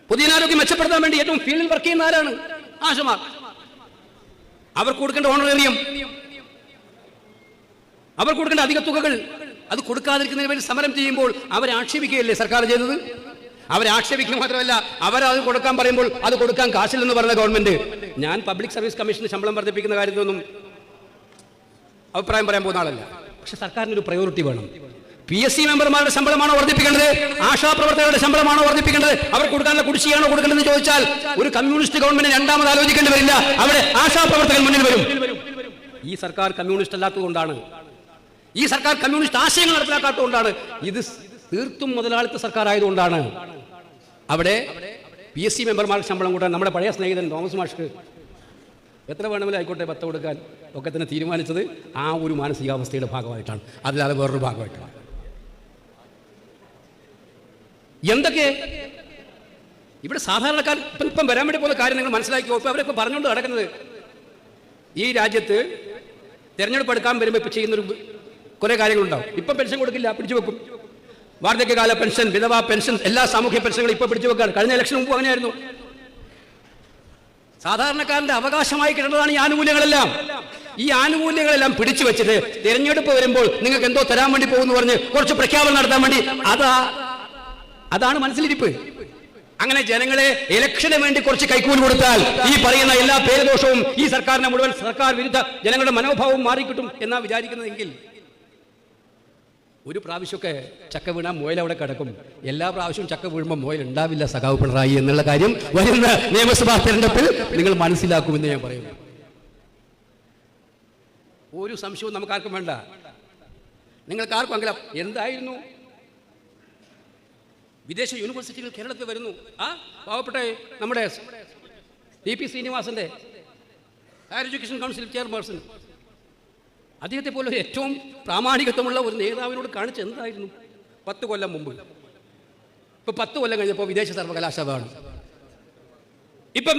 പൊതുജനാരോഗ്യം മെച്ചപ്പെടുത്താൻ വേണ്ടി ഏറ്റവും ഫീൽഡിൽ വർക്ക് ചെയ്യുന്ന ആരാണ്? ആശമാർ അവർക്ക് കൊടുക്കേണ്ട ഓണറേറിയം അവർ കൊടുക്കേണ്ട അധിക തുകകൾ അത് കൊടുക്കാതിരിക്കുന്നതിന് വേണ്ടി സമരം ചെയ്യുമ്പോൾ അവരെ ആക്ഷേപിക്കുകയല്ലേ സർക്കാർ ചെയ്തത്? അവരെ ആക്ഷേപിക്കുക മാത്രമല്ല അവരത് കൊടുക്കാൻ പറയുമ്പോൾ അത് കൊടുക്കാൻ കാശില്ലെന്ന് പറഞ്ഞ ഗവൺമെന്റ് ഞാൻ പബ്ലിക് സർവീസ് കമ്മീഷന് ശമ്പളം വർദ്ധിപ്പിക്കുന്ന കാര്യത്തിലൊന്നും അഭിപ്രായം പറയാൻ പോകുന്ന ആളല്ല. പക്ഷെ സർക്കാരിന് ഒരു പ്രയോറിറ്റി വേണം. പി എസ് സി മെമ്പർമാരുടെ ശമ്പളമാണോ വർദ്ധിപ്പിക്കേണ്ടത്? ആശാപ്രവർത്തകരുടെ ശമ്പളമാണോ വർദ്ധിപ്പിക്കേണ്ടത്? അവർ കൊടുക്കാനുള്ള കുടിശ്ശിയാണോ കൊടുക്കേണ്ടതെന്ന് ചോദിച്ചാൽ ഒരു കമ്മ്യൂണിസ്റ്റ് ഗവൺമെന്റ് രണ്ടാമത് ആലോചിക്കേണ്ടി വരില്ല. അവിടെ ആശാപ്രവർത്തകർ മുന്നിൽ വരും. ഈ സർക്കാർ കമ്മ്യൂണിസ്റ്റ് അല്ലാത്തതുകൊണ്ടാണ്. ഈ സർക്കാർ കമ്മ്യൂണിസ്റ്റ് ആശയങ്ങൾ നടപ്പിലാക്കാത്തതുകൊണ്ടാണ്. ഇത് തീർത്തും മുതലാളിത്ത സർക്കാർ ആയതുകൊണ്ടാണ് അവിടെ പി എസ് സി മെമ്പർമാർക്ക് ശമ്പളം കൂട്ടാൻ നമ്മുടെ പഴയ സ്നേഹിതൻ തോമസ് മാഷ്ക്ക് എത്ര വേണമെങ്കിലും ആയിക്കോട്ടെ പത്ത് കൊടുക്കാൻ ഒക്കെ തന്നെ തീരുമാനിച്ചത് ആ ഒരു മാനസികാവസ്ഥയുടെ ഭാഗമായിട്ടാണ്. അതില്ലാതെ വേറൊരു ഭാഗമായിട്ടാണ്. എന്തൊക്കെ? ഇവിടെ സാധാരണക്കാർ ഇപ്പം ഇപ്പം വരാൻ വേണ്ടി പോകുന്ന കാര്യം നിങ്ങൾ മനസ്സിലാക്കി ഇപ്പം അവരൊക്കെ പറഞ്ഞുകൊണ്ട് നടക്കുന്നത്. ഈ രാജ്യത്ത് തെരഞ്ഞെടുപ്പ് എടുക്കാൻ വരുമ്പോൾ ഇപ്പം ചെയ്യുന്നൊരു കുറേ കാര്യങ്ങളുണ്ടാവും. ഇപ്പം പെൻഷൻ കൊടുക്കില്ല പിടിച്ചു വെക്കും. വാർദ്ധക്യകാല പെൻഷൻ വിധവാ പെൻഷൻ എല്ലാ സാമൂഹ്യ പെൻഷനുകളും ഇപ്പം പിടിച്ചു വെക്കാറ് കഴിഞ്ഞ ഇലക്ഷൻ മുമ്പ് അങ്ങനെയായിരുന്നു. സാധാരണക്കാരന്റെ അവകാശമായി കിട്ടുന്നതാണ് ഈ ആനുകൂല്യങ്ങളെല്ലാം. ഈ ആനുകൂല്യങ്ങളെല്ലാം പിടിച്ചു വെച്ചിട്ട് തിരഞ്ഞെടുപ്പ് വരുമ്പോൾ നിങ്ങൾക്ക് എന്തോ തരാൻ വേണ്ടി പോകുന്നു പറഞ്ഞ് കുറച്ച് പ്രഖ്യാപനം നടത്താൻ വേണ്ടി അതാ അതാണ് മനസ്സിലിരിപ്പ്. അങ്ങനെ ജനങ്ങളെ ഇലക്ഷന് വേണ്ടി കുറച്ച് കൈക്കൂലി കൊടുത്താൽ ഈ പറയുന്ന എല്ലാ പേരുദോഷവും ഈ സർക്കാരിനെ മുഴുവൻ സർക്കാർ വിരുദ്ധ ജനങ്ങളുടെ മനോഭാവവും മാറിക്കിട്ടും എന്നാ വിചാരിക്കുന്നതെങ്കിൽ ഒരു പ്രാവശ്യമൊക്കെ ചക്ക വീണാൽ മുയൽ അവിടെ കിടക്കും. എല്ലാ പ്രാവശ്യവും ചക്ക വീഴുമ്പോൾ മുയൽ ഉണ്ടാവില്ല സഖാവ് പിണറായി എന്നുള്ള കാര്യം വരുന്ന നിയമസഭാ തെരഞ്ഞെടുപ്പിൽ നിങ്ങൾ മനസ്സിലാക്കുമെന്ന് ഞാൻ പറയുന്നു. ഒരു സംശയവും നമുക്കാർക്കും വേണ്ട. നിങ്ങൾക്ക് ആർക്കും അങ്ങനെ എന്തായിരുന്നു? വിദേശ യൂണിവേഴ്സിറ്റികൾ കേരളത്തിൽ വരുന്നു. ആ പാവപ്പെട്ട നമ്മുടെ ടി പി ശ്രീനിവാസന്റെ ഹയർ എഡ്യൂക്കേഷൻ കൗൺസിൽ ചെയർപേഴ്സൺ. അദ്ദേഹത്തെ പോലെ ഏറ്റവും പ്രാമാണികത്വമുള്ള ഒരു നേതാവിനോട് കാണിച്ച് എന്തായിരുന്നു? പത്ത് കൊല്ലം മുമ്പ്. ഇപ്പൊ പത്ത് കൊല്ലം കഴിഞ്ഞപ്പോൾ വിദേശ സർവകലാശാല വേണം ഇപ്പം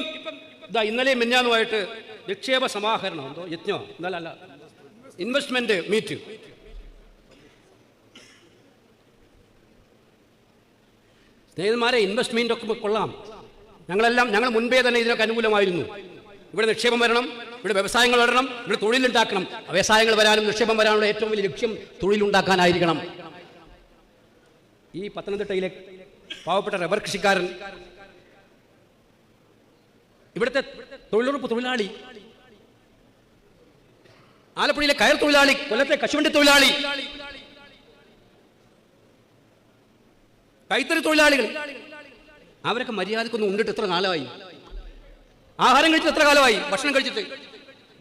ഇതാ ഇന്നലെ മിഞ്ഞാന്നുമായിട്ട് നിക്ഷേപ സമാഹരണം എന്തോ യജ്ഞോ? എന്നാലല്ല ഇൻവെസ്റ്റ്മെന്റ് മീറ്റ് സ്നേഹിതന്മാരെ ഇൻവെസ്റ്റ്മെന്റ് ഒക്കെ കൊള്ളാം. ഞങ്ങളെല്ലാം ഞങ്ങൾ മുൻപേ തന്നെ ഇതിനൊക്കെ അനുകൂലമായിരുന്നു. ഇവിടെ നിക്ഷേപം വരണം. ഇവിടെ വ്യവസായങ്ങൾ വരണം ഇവിടെ തൊഴിലുണ്ടാക്കണം. വ്യവസായങ്ങൾ വരാനും നിക്ഷേപം വരാനുള്ള ഏറ്റവും വലിയ ലക്ഷ്യം തൊഴിലുണ്ടാക്കാനായിരിക്കണം. ഈ പത്തനംതിട്ടയിലെ പാവപ്പെട്ട റബ്ബർ കൃഷിക്കാരൻ ഇവിടുത്തെ തൊഴിലുറപ്പ് തൊഴിലാളി ആലപ്പുഴയിലെ കയർ തൊഴിലാളി കൊല്ലത്തെ കശുവണ്ടി തൊഴിലാളി കൈത്തറി തൊഴിലാളികൾ അവരൊക്കെ മര്യാദക്കൊന്നും ഉണ്ടിട്ട് എത്ര കാലമായി ആഹാരം കഴിച്ചിട്ട് എത്ര കാലമായി? ഭക്ഷണം കഴിച്ചിട്ട്.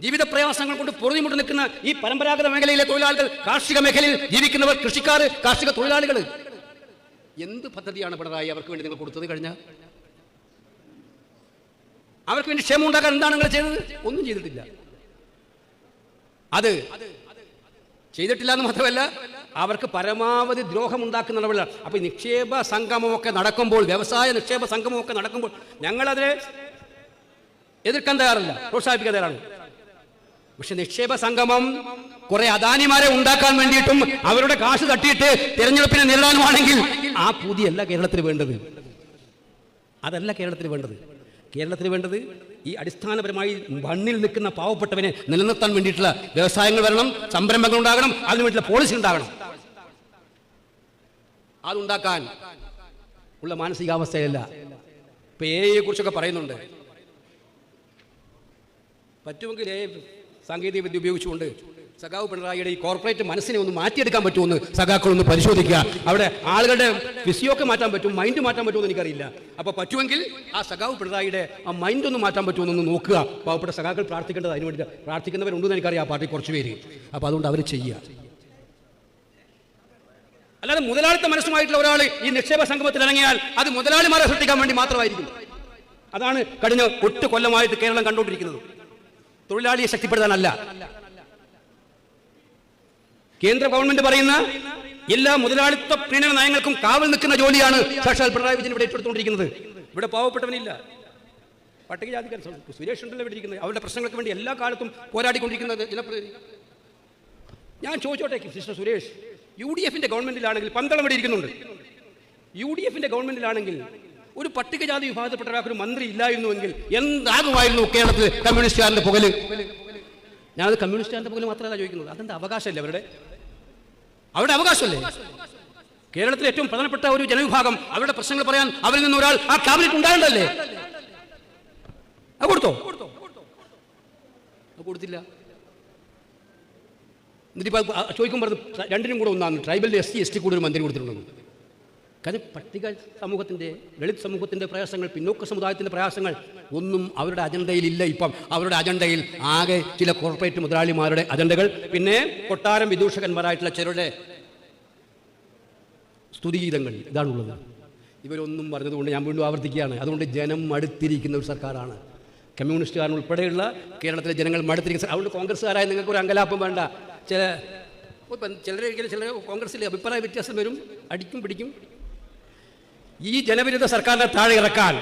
ജീവിത പ്രയാസങ്ങൾ കൊണ്ട് പൊറുതിമുട്ട് നിൽക്കുന്ന ഈ പരമ്പരാഗത മേഖലയിലെ തൊഴിലാളികൾ കാർഷിക മേഖലയിൽ ജീവിക്കുന്നവർ കൃഷിക്കാർ കാർഷിക തൊഴിലാളികൾ. എന്ത് പദ്ധതിയാണ് പിണറായി അവർക്ക് വേണ്ടി നിങ്ങൾ കൊടുത്തത് കഴിഞ്ഞ? അവർക്ക് വേണ്ടി ക്ഷേമം ഉണ്ടാക്കാൻ എന്താണ് നിങ്ങൾ ചെയ്തത്? ഒന്നും ചെയ്തിട്ടില്ല. അത് ചെയ്തിട്ടില്ല എന്ന് മാത്രമല്ല അവർക്ക് പരമാവധി ദ്രോഹം ഉണ്ടാക്കുന്ന നടപടികളാണ്. അപ്പൊ ഈ നിക്ഷേപ സംഗമമൊക്കെ നടക്കുമ്പോൾ വ്യവസായ നിക്ഷേപ സംഗമമൊക്കെ നടക്കുമ്പോൾ ഞങ്ങളതിനെ എതിർക്കാൻ തയ്യാറല്ല പ്രോത്സാഹിപ്പിക്കാൻ തയ്യാറാണ് പക്ഷെ നിക്ഷേപ സംഗമം കുറെ അദാനിമാരെ ഉണ്ടാക്കാൻ വേണ്ടിയിട്ടും അവരുടെ കാശ് തട്ടിയിട്ട് തിരഞ്ഞെടുപ്പിനെ നേരിടാനുമാണെങ്കിൽ ആ പൂതിയല്ല കേരളത്തിന് വേണ്ടത്. അതല്ല കേരളത്തിന് വേണ്ടത്. കേരളത്തിന് വേണ്ടത് ഈ അടിസ്ഥാനപരമായി മണ്ണിൽ നിൽക്കുന്ന പാവപ്പെട്ടവനെ നിലനിർത്താൻ വേണ്ടിയിട്ടുള്ള വ്യവസായങ്ങൾ വരണം സംരംഭങ്ങൾ ഉണ്ടാകണം അതിനു വേണ്ടിയിട്ടുള്ള പോളിസി ഉണ്ടാകണം. അതുണ്ടാക്കാൻ ഉള്ള മാനസികാവസ്ഥയല്ല. ഇപ്പൊ എയെ കുറിച്ചൊക്കെ പറയുന്നുണ്ട്. പറ്റുമെങ്കിൽ സാങ്കേതിക വിദ്യ ഉപയോഗിച്ചുകൊണ്ട് സഖാവ് പിണറായിയുടെ ഈ കോർപ്പറേറ്റ് മനസ്സിനെ ഒന്ന് മാറ്റിയെടുക്കാൻ പറ്റുമെന്ന് സഖാക്കൾ ഒന്ന് പരിശോധിക്കുക. അവിടെ ആളുകളുടെ ഫിസിയൊക്കെ മാറ്റാൻ പറ്റും മൈൻഡ് മാറ്റാൻ പറ്റുമെന്ന് എനിക്കറിയില്ല. അപ്പോൾ പറ്റുമെങ്കിൽ ആ സഖാവ് പിണറായിയുടെ ആ മൈൻഡ് ഒന്ന് മാറ്റാൻ പറ്റുമെന്നൊന്ന് നോക്കുക. പാവപ്പെട്ട സഖാക്കൾ പ്രാർത്ഥിക്കേണ്ടത് അതിന് വേണ്ടി പ്രാർത്ഥിക്കുന്നവരുണ്ടെന്ന് എനിക്കറിയാം ആ പാർട്ടി കുറച്ച് പേര്. അപ്പോൾ അതുകൊണ്ട് അവർ ചെയ്യുക. അല്ലാതെ മുതലാളിത്ത മനസ്സുമായിട്ടുള്ള ഒരാൾ ഈ നിക്ഷേപ സംഗമത്തിൽ ഇറങ്ങിയാൽ അത് മുതലാളിമാരെ സൃഷ്ടിക്കാൻ വേണ്ടി മാത്രമായിരിക്കും. അതാണ് കഴിഞ്ഞ ഒട്ട് കൊല്ലമായിട്ട് കേരളം കണ്ടുകൊണ്ടിരിക്കുന്നത്. തൊഴിലാളിയെ ശക്തിപ്പെടുത്താനല്ല. കേന്ദ്ര ഗവൺമെന്റ് പറയുന്ന എല്ലാ മുതലാളിത്ത പ്രീണന നയങ്ങൾക്കും കാവൽ നിൽക്കുന്ന ജോലിയാണ് സാക്ഷാൽ പിണറായി വിജയൻ ഇവിടെ ഏറ്റെടുത്തുകൊണ്ടിരിക്കുന്നത്. ഇവിടെ പാവപ്പെട്ടവനില്ല. പട്ടികജാതിക്കാർ സുരേഷ് ഉണ്ടല്ലോ ഇവിടെ ഇരിക്കുന്നത്. അവരുടെ പ്രശ്നങ്ങൾക്ക് വേണ്ടി എല്ലാ കാലത്തും പോരാടിക്കൊണ്ടിരിക്കുന്നത് ജനപ്രതിനിധി ഞാൻ ചോദിച്ചോട്ടെ സിസ്റ്റർ സുരേഷ്. യു ഡി എഫിന്റെ ഗവൺമെന്റിലാണെങ്കിൽ പന്തളം ഇവിടെ ഇരിക്കുന്നുണ്ട്. യു ഡി എഫിന്റെ ഗവൺമെന്റിലാണെങ്കിൽ ഒരു പട്ടികജാതി വിഭാഗത്തിൽപ്പെട്ട ഒരാൾക്ക് ഒരു മന്ത്രി ഇല്ലായിരുന്നുവെങ്കിൽ എന്താകുമായിരുന്നു കേരളത്തിൽ കമ്മ്യൂണിസ്റ്റുകാരുടെ പുകൽ? ഞാനത് കമ്മ്യൂണിസ്റ്റുകാരുടെ പുകൽ മാത്രമല്ല ചോദിക്കുന്നത്. അതെന്താ അവകാശമല്ലേ അവരുടെ? അവരുടെ അവകാശമല്ലേ? കേരളത്തിലെ ഏറ്റവും പ്രധാനപ്പെട്ട ഒരു ജനവിഭാഗം അവരുടെ പ്രശ്നങ്ങൾ പറയാൻ അവരിൽ നിന്ന് ഒരാൾ ആ കാബിനറ്റ് ഉണ്ടാകണ്ടല്ലേ അത് കൊടുത്തോ? കൊടുത്തില്ല. എന്നിട്ട് ചോദിക്കുമ്പോൾ രണ്ടിനും കൂടെ ഒന്നാണ്. ട്രൈബലിന്റെ എസ് സി എസ് ടി കൂടെ ഒരു മന്ത്രി കൊടുത്തിട്ടുണ്ടെന്ന്. കാര്യം പട്ടിക സമൂഹത്തിന്റെ ദളിത് സമൂഹത്തിന്റെ പ്രയാസങ്ങൾ പിന്നോക്ക സമുദായത്തിന്റെ പ്രയാസങ്ങൾ ഒന്നും അവരുടെ അജണ്ടയിലില്ല ഇപ്പം. അവരുടെ അജണ്ടയിൽ ആകെ ചില കോർപ്പറേറ്റ് മുതലാളിമാരുടെ അജണ്ടകൾ. പിന്നെ കൊട്ടാരം വിദൂഷകന്മാരായിട്ടുള്ള ചിലരുടെ സ്തുതിഗീതങ്ങൾ ഇതാണുള്ളത്. ഇവരൊന്നും പറഞ്ഞതുകൊണ്ട് ഞാൻ വീണ്ടും ആവർത്തിക്കുകയാണ്. അതുകൊണ്ട് ജനം മടുത്തിരിക്കുന്ന ഒരു സർക്കാരാണ്. കമ്മ്യൂണിസ്റ്റുകാരൻ ഉൾപ്പെടെയുള്ള കേരളത്തിലെ ജനങ്ങൾ മടുത്തിരിക്കുന്ന അതുകൊണ്ട് കോൺഗ്രസ്സുകാരായ നിങ്ങൾക്ക് ഒരു അങ്കലാപ്പം വേണ്ട. ചില ചിലരെങ്കിലും ചില കോൺഗ്രസ്സിൽ അഭിപ്രായ വ്യത്യാസം വരും. അടിക്കും പിടിക്കും. ഈ ജനവിരുദ്ധ സർക്കാരിനെ താഴെ ഇറക്കാൻ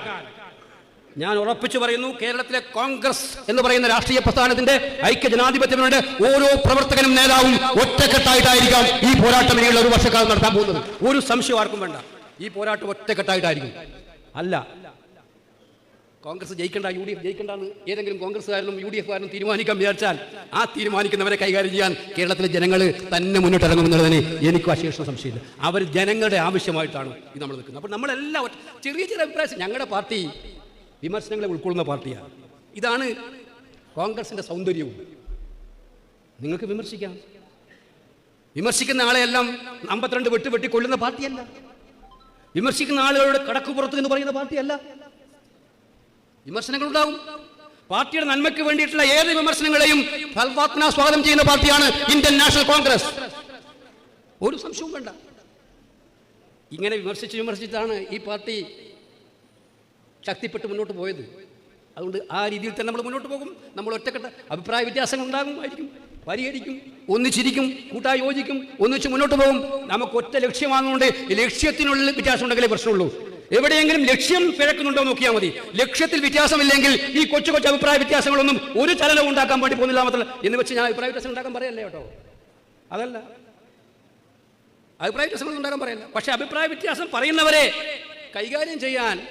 ഞാൻ ഉറപ്പിച്ചു പറയുന്നു കേരളത്തിലെ കോൺഗ്രസ് എന്ന് പറയുന്ന രാഷ്ട്രീയ പ്രസ്ഥാനത്തിന്റെ ഐക്യ ജനാധിപത്യത്തിനുണ്ട് ഓരോ പ്രവർത്തകനും നേതാവും ഒറ്റക്കെട്ടായിട്ടായിരിക്കാം ഈ പോരാട്ടം ഇനിയുള്ള ഒരു വർഷക്കാലം നടത്താൻ പോകുന്നത്. ഒരു സംശയം ആർക്കും വേണ്ട. ഈ പോരാട്ടം ഒറ്റക്കെട്ടായിട്ടായിരിക്കും. അല്ല കോൺഗ്രസ് ജയിക്കേണ്ട യു ഡി എഫ് ജയിക്കേണ്ടെന്ന് ഏതെങ്കിലും കോൺഗ്രസ്സുകാരനും യു ഡി എഫുകാരനും തീരുമാനിക്കാൻ വിചാരിച്ചാൽ ആ തീരുമാനിക്കുന്നവരെ കൈകാര്യം ചെയ്യാൻ കേരളത്തിലെ ജനങ്ങൾ തന്നെ മുന്നിട്ടിറങ്ങുമെന്നുള്ളതിന് എനിക്ക് അശേഷണ സംശയമില്ല. അവർ ജനങ്ങളുടെ ആവശ്യമായിട്ടാണ് ഇത് നമ്മൾ നിൽക്കുന്നത്. അപ്പോൾ നമ്മളെല്ലാം ചെറിയ ചെറിയ അഭിപ്രായം ഞങ്ങളുടെ പാർട്ടി വിമർശനങ്ങളെ ഉൾക്കൊള്ളുന്ന പാർട്ടിയാണ്. ഇതാണ് കോൺഗ്രസിന്റെ സൗന്ദര്യവും. നിങ്ങൾക്ക് വിമർശിക്കാം. വിമർശിക്കുന്ന ആളെയെല്ലാം അമ്പത്തിരണ്ട് വെട്ട് വെട്ടി കൊല്ലുന്ന പാർട്ടിയല്ല. വിമർശിക്കുന്ന ആളുകളുടെ കടക്കുപുറത്ത് എന്ന് പറയുന്ന പാർട്ടിയല്ല. വിമർശനങ്ങൾ ഉണ്ടാവും പാർട്ടിയുടെ നന്മയ്ക്ക് വേണ്ടിയിട്ടുള്ള ഏത് വിമർശനങ്ങളെയും ഫൽവാത്ന സ്വാഗതം ചെയ്യുന്ന പാർട്ടിയാണ് ഇന്ത്യൻ നാഷണൽ കോൺഗ്രസ്. ഒരു സംശയവും വേണ്ട. ഇങ്ങനെ വിമർശിച്ച് വിമർശിച്ചാണ് ഈ പാർട്ടി ശക്തിപ്പെട്ട് മുന്നോട്ട് പോയത്. അതുകൊണ്ട് ആ രീതിയിൽ തന്നെ നമ്മൾ മുന്നോട്ട് പോകും. നമ്മൾ ഒറ്റക്കെട്ട അഭിപ്രായ വ്യത്യാസങ്ങൾ ഉണ്ടാകുമായിരിക്കും പരിഹരിക്കും ഒന്നിച്ചിരിക്കും കൂട്ടായി യോജിക്കും ഒന്നിച്ച് മുന്നോട്ട് പോകും. നമുക്ക് ഒറ്റ ലക്ഷ്യമാകുന്നുണ്ട് ഈ ലക്ഷ്യത്തിനുള്ളിൽ വ്യത്യാസം ഉണ്ടെങ്കിലേ പ്രശ്നമുള്ളൂ. എവിടെയെങ്കിലും ലക്ഷ്യം പിഴക്കുന്നുണ്ടോ നോക്കിയാൽ മതി. ലക്ഷ്യത്തിൽ വ്യത്യാസമില്ലെങ്കിൽ ഈ കൊച്ചു കൊച്ചു അഭിപ്രായ വ്യത്യാസങ്ങളൊന്നും ഒരു ചലനവും ഉണ്ടാക്കാൻ വേണ്ടി പോകുന്നില്ല മാത്രമല്ല. എന്ന് വെച്ച് ഞാൻ അഭിപ്രായ വ്യത്യാസം ഉണ്ടാക്കാൻ പറയല്ലേ കേട്ടോ? അതല്ല. അഭിപ്രായ വ്യത്യാസങ്ങൾ ഉണ്ടാക്കാൻ പറയല്ല. പക്ഷെ അഭിപ്രായ വ്യത്യാസം പറയുന്നവരെ കൈകാര്യം ചെയ്യാൻ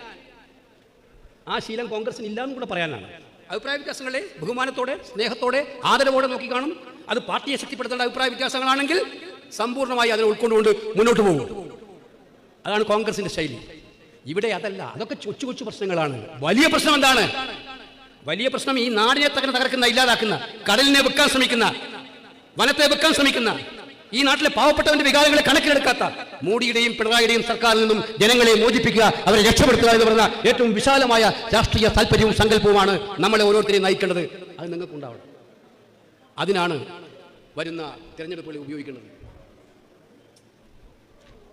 ആ ശീലം കോൺഗ്രസിന് ഇല്ലാന്നും കൂടെ പറയാനാണ്. അഭിപ്രായ വ്യത്യാസങ്ങളെ ബഹുമാനത്തോടെ സ്നേഹത്തോടെ ആദരവോടെ നോക്കി കാണും. അത് പാർട്ടിയെ ശക്തിപ്പെടുത്തേണ്ട അഭിപ്രായ വ്യത്യാസങ്ങളാണെങ്കിൽ സമ്പൂർണമായി അതിനെ ഉൾക്കൊണ്ടുകൊണ്ട് മുന്നോട്ട് പോകും. അതാണ് കോൺഗ്രസിന്റെ ശൈലി. ഇവിടെ അതല്ല അതൊക്കെ കൊച്ചു കൊച്ചു പ്രശ്നങ്ങളാണ്. വലിയ പ്രശ്നം എന്താണ്? വലിയ പ്രശ്നം ഈ നാടിനെ തകർന്ന് തകർക്കുന്ന ഇല്ലാതാക്കുന്ന കടലിനെ വെക്കാൻ ശ്രമിക്കുന്ന വനത്തെ വെക്കാൻ ശ്രമിക്കുന്ന ഈ നാട്ടിലെ പാവപ്പെട്ടവന്റെ വികാരങ്ങളെ കണക്കിലെടുക്കാത്ത മോഡിയുടെയും പിണറായിയുടെയും സർക്കാരിൽ നിന്നും ജനങ്ങളെ മോചിപ്പിക്കുക അവരെ രക്ഷപ്പെടുത്തുക എന്ന് പറഞ്ഞ ഏറ്റവും വിശാലമായ രാഷ്ട്രീയ താല്പര്യവും സങ്കല്പവുമാണ് നമ്മളെ ഓരോരുത്തരെയും നയിക്കേണ്ടത്. അത് നിങ്ങൾക്കുണ്ടാവണം. അതിനാണ് വരുന്ന തിരഞ്ഞെടുപ്പുകളിൽ ഉപയോഗിക്കുന്നത്.